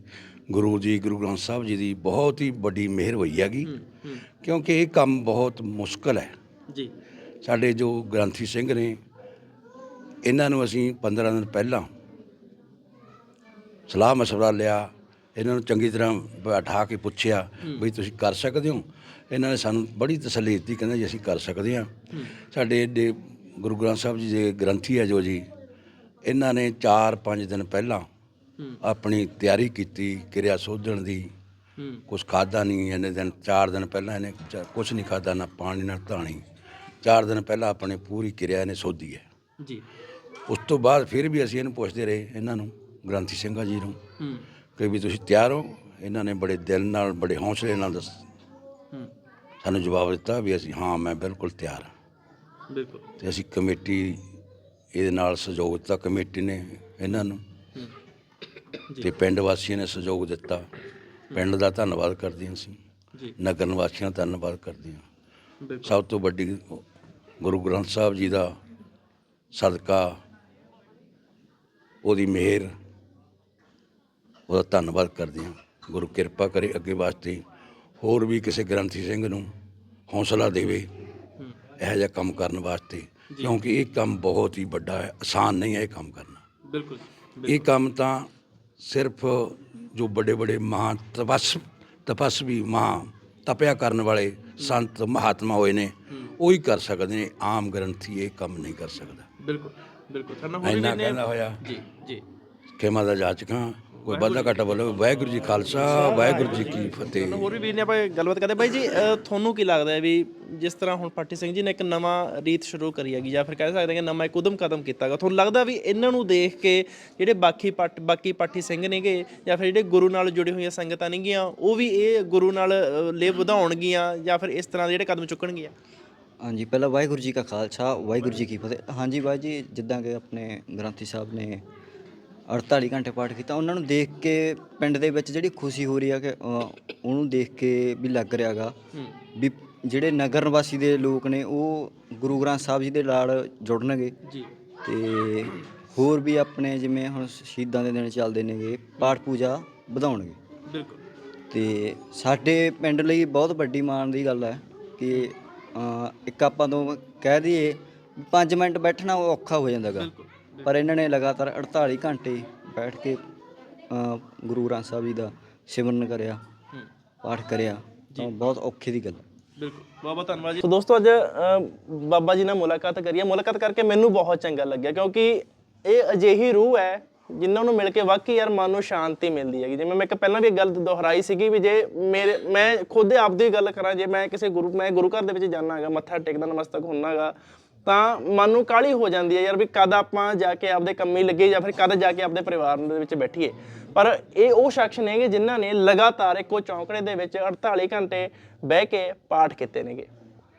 ਗੁਰੂ ਜੀ ਗੁਰੂ ਗ੍ਰੰਥ ਸਾਹਿਬ ਜੀ ਦੀ ਬਹੁਤ ਹੀ ਵੱਡੀ ਮਿਹਰ ਹੋਈ ਹੈਗੀ ਕਿਉਂਕਿ ਇਹ ਕੰਮ ਬਹੁਤ ਮੁਸ਼ਕਲ ਹੈ। ਜੀ। ਸਾਡੇ ਜੋ ਗ੍ਰੰਥੀ ਸਿੰਘ ਨੇ ਇਹਨਾਂ ਨੂੰ ਅਸੀਂ 15 ਦਿਨ ਪਹਿਲਾਂ ਸਲਾਹ ਮਸ਼ਵਰਾ ਲਿਆ ਇਹਨਾਂ ਨੂੰ ਚੰਗੀ ਤਰ੍ਹਾਂ ਬਿਠਾ ਕੇ ਪੁੱਛਿਆ ਵੀ ਤੁਸੀਂ ਕਰ ਸਕਦੇ ਹੋ? ਇਹਨਾਂ ਨੇ ਸਾਨੂੰ ਬੜੀ ਤਸੱਲੀ ਦਿੱਤੀ ਕਹਿੰਦੇ ਜੀ ਅਸੀਂ ਕਰ ਸਕਦੇ ਹਾਂ। ਸਾਡੇ ਏਡੇ ਗੁਰੂ ਗ੍ਰੰਥ ਸਾਹਿਬ ਜੀ ਦੇ ਗ੍ਰੰਥੀ ਹੈ ਜੋ ਜੀ ਇਹਨਾਂ ਨੇ 4-5 ਦਿਨ ਪਹਿਲਾਂ ਆਪਣੀ ਤਿਆਰੀ ਕੀਤੀ ਕਿਰਿਆ ਸੋਧਣ ਦੀ। ਕੁਝ ਖਾਦਾ ਨਹੀਂ ਇਹਨੇ ਦਿਨ 4 ਦਿਨ ਪਹਿਲਾਂ ਇਹਨੇ ਕੁਝ ਨਹੀਂ ਖਾਦਾ ਨਾ ਪਾਣੀ ਨਾ ਧਾਣੀ। 4 ਦਿਨ ਪਹਿਲਾਂ ਆਪਣੇ ਪੂਰੀ ਕਿਰਿਆ ਇਹਨੇ ਸੋਧੀ ਹੈ। ਜੀ। ਉਸ ਤੋਂ ਬਾਅਦ ਫਿਰ ਵੀ ਅਸੀਂ ਇਹਨੂੰ ਪੁੱਛਦੇ ਰਹੇ ਇਹਨਾਂ ਨੂੰ ਗ੍ਰੰਥੀ ਸਿੰਘਾਂ ਜੀ ਨੂੰ ਕਿ ਵੀ ਤੁਸੀਂ ਤਿਆਰ ਹੋ। ਇਹਨਾਂ ਨੇ ਬੜੇ ਦਿਲ ਨਾਲ ਬੜੇ ਹੌਸਲੇ ਨਾਲ ਦੱਸ ਸਾਨੂੰ ਜਵਾਬ ਦਿੱਤਾ ਵੀ ਅਸੀਂ ਹਾਂ ਮੈਂ ਬਿਲਕੁਲ ਤਿਆਰ ਹਾਂ। ਬਿਲਕੁਲ। ਤੇ ਅਸੀਂ ਕਮੇਟੀ ਇਹਦੇ ਨਾਲ ਸਹਿਯੋਗ ਦਿੱਤਾ ਕਮੇਟੀ ਨੇ ਇਹਨਾਂ ਨੂੰ। ਤੇ ਪਿੰਡ ਵਾਸੀਆਂ ਨੇ ਸਹਿਯੋਗ ਦਿੱਤਾ। ਪਿੰਡ ਦਾ ਧੰਨਵਾਦ ਕਰਦੇ ਹਾਂ ਅਸੀਂ ਜੀ। ਨਗਰ ਨਿਵਾਸੀਆਂ ਦਾ ਧੰਨਵਾਦ ਕਰਦੇ ਹਾਂ ਸਭ ਤੋਂ ਵੱਡੀ ਗੁਰੂ ਗ੍ਰੰਥ ਸਾਹਿਬ ਜੀ ਦਾ ਸਦਕਾ ਉਹਦੀ ਮਿਹਰ ਉਹਦਾ ਧੰਨਵਾਦ ਕਰਦੇ ਹਾਂ ਗੁਰੂ ਕਿਰਪਾ ਕਰੇ ਅੱਗੇ ਵਾਸਤੇ ਹੋਰ ਵੀ ਕਿਸੇ ਗ੍ਰੰਥੀ ਸਿੰਘ ਨੂੰ ਹੌਸਲਾ ਦੇਵੇ ਇਹੋ ਜਿਹਾ ਕੰਮ ਕਰਨ ਵਾਸਤੇ। ਕਿਉਂਕਿ ਇਹ ਕੰਮ ਬਹੁਤ ਹੀ ਵੱਡਾ ਹੈ। ਆਸਾਨ ਨਹੀਂ ਹੈ ਇਹ ਕੰਮ ਕਰਨਾ। ਬਿਲਕੁਲ ਇਹ ਕੰਮ ਤਾਂ ਸਿਰਫ ਜੋ ਵੱਡੇ ਵੱਡੇ ਮਹਾਂ ਤਪਸ ਤਪਸਵੀ ਮਹਾਂ ਤਪਿਆ ਕਰਨ ਵਾਲੇ ਸੰਤ ਮਹਾਤਮਾ ਹੋਏ ਨੇ ਉਹ ਹੀ ਕਰ ਸਕਦੇ ਨੇ ਆਮ ਗ੍ਰੰਥੀ ਇਹ ਕੰਮ ਨਹੀਂ ਕਰ ਸਕਦਾ। ਬਿਲਕੁਲ ਬਿਲਕੁਲ। ਸਾਨੂੰ ਕਹਿੰਦਾ ਹੋਇਆ। ਜੀ ਜੀ। ਖੇਮਾ ਦਾ ਜਾਚਕਾਂ ਕੋਈ ਵਾਧਾ ਘਾਟਾ ਬੋਲੋ ਵਾਹਿਗੁਰੂ ਜੀ ਖਾਲਸਾ ਵਾਹਿਗੁਰੂ ਜੀ ਕੀ ਫਤਿਹ। ਹੋਰ ਵੀ ਵੀਰ ਨੇ ਆਪਾਂ ਗੱਲਬਾਤ ਕਰਦੇ ਬਾਈ ਜੀ ਤੁਹਾਨੂੰ ਕੀ ਲੱਗਦਾ ਹੈ ਵੀ ਜਿਸ ਤਰ੍ਹਾਂ ਹੁਣ ਪਾਠੀ ਸਿੰਘ ਜੀ ਨੇ ਇੱਕ ਨਵਾਂ ਰੀਤ ਸ਼ੁਰੂ ਕਰੀ ਹੈਗੀ ਜਾਂ ਫਿਰ ਕਹਿ ਸਕਦੇ ਹਾਂ ਕਿ ਨਵਾਂ ਇੱਕ ਉਦਮ ਕਦਮ ਕੀਤਾਗਾ ਤੁਹਾਨੂੰ ਲੱਗਦਾ ਵੀ ਇਹਨਾਂ ਨੂੰ ਦੇਖ ਕੇ ਜਿਹੜੇ ਬਾਕੀ ਪੱਟ ਬਾਕੀ ਪਾਠੀ ਸਿੰਘ ਨੇਗੇ ਜਾਂ ਫਿਰ ਜਿਹੜੇ ਗੁਰੂ ਨਾਲ ਜੁੜੇ ਹੋਈਆਂ ਸੰਗਤਾਂ ਨੇਗੀਆਂ ਉਹ ਵੀ ਇਹ ਗੁਰੂ ਨਾਲ ਲੇ ਵਧਾਉਣਗੀਆਂ ਜਾਂ ਫਿਰ ਇਸ ਤਰ੍ਹਾਂ ਦੇ ਜਿਹੜੇ ਕਦਮ ਚੁੱਕਣਗੀਆਂ? ਹਾਂਜੀ ਪਹਿਲਾਂ ਵਾਹਿਗੁਰੂ ਜੀ ਕਾ ਖਾਲਸਾ ਵਾਹਿਗੁਰੂ ਜੀ ਕੀ ਫਤਿਹ। ਹਾਂਜੀ ਬਾਈ ਜੀ ਜਿੱਦਾਂ ਕਿ ਆਪਣੇ ਗ੍ਰੰਥੀ ਸਾਹਿਬ ਨੇ 48 ਘੰਟੇ ਪਾਠ ਕੀਤਾ ਉਹਨਾਂ ਨੂੰ ਦੇਖ ਕੇ ਪਿੰਡ ਦੇ ਵਿੱਚ ਜਿਹੜੀ ਖੁਸ਼ੀ ਹੋ ਰਹੀ ਆ ਕਿ ਅ, ਉਹਨੂੰ ਦੇਖ ਕੇ ਵੀ ਲੱਗ ਰਿਹਾਗਾ ਵੀ ਜਿਹੜੇ ਨਗਰ ਨਿਵਾਸੀ ਦੇ ਲੋਕ ਨੇ ਉਹ ਗੁਰੂ ਗ੍ਰੰਥ ਸਾਹਿਬ ਜੀ ਦੇ ਨਾਲ ਜੁੜਨਗੇ। ਜੀ। ਤੇ ਹੋਰ ਵੀ ਆਪਣੇ ਜਿਵੇਂ ਹੁਣ ਸ਼ਹੀਦਾਂ ਦੇ ਦਿਨ ਚੱਲਦੇ ਨੇਗੇ ਪਾਠ ਪੂਜਾ ਵਧਾਉਣਗੇ। ਬਿਲਕੁਲ। ਤੇ ਸਾਡੇ ਪਿੰਡ ਲਈ ਬਹੁਤ ਵੱਡੀ ਮਾਣ ਦੀ ਗੱਲ ਹੈ ਕਿ ਅ, ਇੱਕ ਆਪਾਂ ਤੋਂ ਕਹਿ ਦਈਏ 5 ਮਿੰਟ ਬੈਠਣਾ ਉਹ ਔਖਾ ਹੋ ਜਾਂਦਾਗਾ ਪਰ ਇਹਨਾਂ ਨੇ ਲਗਾਤਾਰ 48 ਘੰਟੇ ਬੈਠ ਕੇ ਅ, ਗੁਰੂ ਗ੍ਰੰਥ ਸਾਹਿਬ ਜੀ ਦਾ ਸਿਮਰਨ ਕਰਿਆ ਪਾਠ ਕਰਿਆ। ਤਾਂ ਬਹੁਤ ਔਖੇ ਦੀ ਗੱਲ। ਹੈ ਬਿਲਕੁਲ। ਬਹੁਤ ਬਹੁਤ ਧੰਨਵਾਦ ਜੀ। ਸੋ ਦੋਸਤੋ ਅੱਜ ਅ, ਬਾਬਾ ਜੀ ਨਾਲ ਮੁਲਾਕਾਤ ਕਰੀਏ। ਮੁਲਾਕਾਤ ਕਰਕੇ ਮੈਨੂੰ ਬਹੁਤ ਚੰਗਾ ਲੱਗਿਆ ਕਿਉਂਕਿ ਇਹ ਅਜਿਹੀ ਰੂਹ ਹੈ ਜਿਨ੍ਹਾਂ ਨੂੰ ਮਿਲ ਕੇ ਵਾਕਈ ਯਾਰ ਮਨ ਨੂੰ ਸ਼ਾਂਤੀ ਮਿਲਦੀ ਹੈਗੀ। ਜਿਵੇਂ ਮੈਂ ਇੱਕ ਪਹਿਲਾਂ ਵੀ ਇਹ ਗੱਲ ਦੁਹਰਾਈ ਸੀਗੀ ਵੀ ਜੇ ਮੇਰੇ ਮੈਂ ਖੁਦ ਆਪਦੀ ਗੱਲ ਕਰਾਂ ਜੇ ਮੈਂ ਕਿਸੇ ਗੁਰੂ ਮੈਂ ਗੁਰੂ ਘਰ ਦੇ ਵਿੱਚ ਜਾਣਾ ਹੈਗਾ ਮੱਥਾ ਟੇਕਦਾ ਨਮਸਤਕ ਹੁੰਨਾਗਾ ਤਾਂ ਮਨ ਨੂੰ ਕਾਲੀ ਹੋ ਜਾਂਦੀ ਹੈ ਯਾਰ ਵੀ ਕਦ ਆਪਾਂ ਜਾ ਕੇ ਆਪਦੇ ਕੰਮੀ ਲੱਗੇ ਜਾਂ ਫਿਰ ਕਦ ਜਾ ਕੇ ਆਪਦੇ ਪਰਿਵਾਰ ਦੇ ਵਿੱਚ ਬੈਠੀਏ। ਪਰ ਇਹ ਉਹ ਸ਼ਖਸ ਨੇਗੇ ਜਿਨ੍ਹਾਂ ਨੇ ਲਗਾਤਾਰ ਇੱਕੋ ਚੌਂਕੜੇ ਦੇ ਵਿੱਚ 48 ਘੰਟੇ ਬਹਿ ਕੇ ਪਾਠ ਕੀਤੇ ਨੇਗੇ।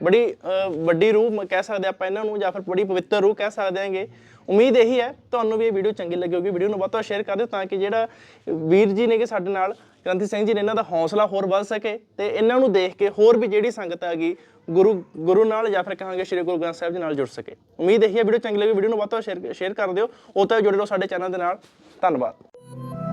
ਬੜੀ ਵੱਡੀ ਰੂਹ ਕਹਿ ਸਕਦੇ ਆਪਾਂ ਇਹਨਾਂ ਨੂੰ ਜਾਂ ਫਿਰ ਬੜੀ ਪਵਿੱਤਰ ਰੂਹ ਕਹਿ ਸਕਦੇ ਹਾਂਗੇ। ਉਮੀਦ ਇਹੀ ਹੈ, ਤੁਹਾਨੂੰ ਵੀ ਇਹ ਵੀਡੀਓ ਚੰਗੀ ਲੱਗੀ ਹੋਗੀ ਵੀਡੀਓ ਨੂੰ ਵੱਧ ਤੋਂ ਸ਼ੇਅਰ ਕਰ ਦਿਓ ਤਾਂ ਕਿ ਜਿਹੜਾ ਵੀਰ ਜੀ ਨੇਗੇ ਸਾਡੇ ਨਾਲ, ਗ੍ਰੰਥੀ ਸਿੰਘ ਜੀ ਨੇ ਇਹਨਾਂ ਦਾ ਹੌਸਲਾ ਹੋਰ ਵੱਧ ਸਕੇ ਤੇ ਇਹਨਾਂ ਨੂੰ ਦੇਖ ਕੇ ਹੋਰ ਵੀ ਜਿਹੜੀ ਸੰਗਤ ਹੈਗੀ ਗੁਰੂ ਗੁਰੂ ਨਾਲ ਜਾਂ ਫਿਰ ਕਹਾਂਗੇ ਸ਼੍ਰੀ ਗੁਰੂ ਗ੍ਰੰਥ ਸਾਹਿਬ ਜੀ ਨਾਲ ਜੁੜ ਸਕੇ। ਉਮੀਦ ਇਹੀ ਹੈ ਵੀਡੀਓ ਚੰਗੀ ਲੱਗੀ, ਵੀਡੀਓ ਨੂੰ ਵੱਧ ਤੋਂ ਸ਼ੇਅਰ ਸ਼ੇਅਰ ਕਰ ਦਿਓ। ਉਹ ਤਾਂ ਜੁੜੇ ਰਹੋ ਸਾਡੇ ਚੈਨਲ ਦੇ ਨਾਲ। ਧੰਨਵਾਦ।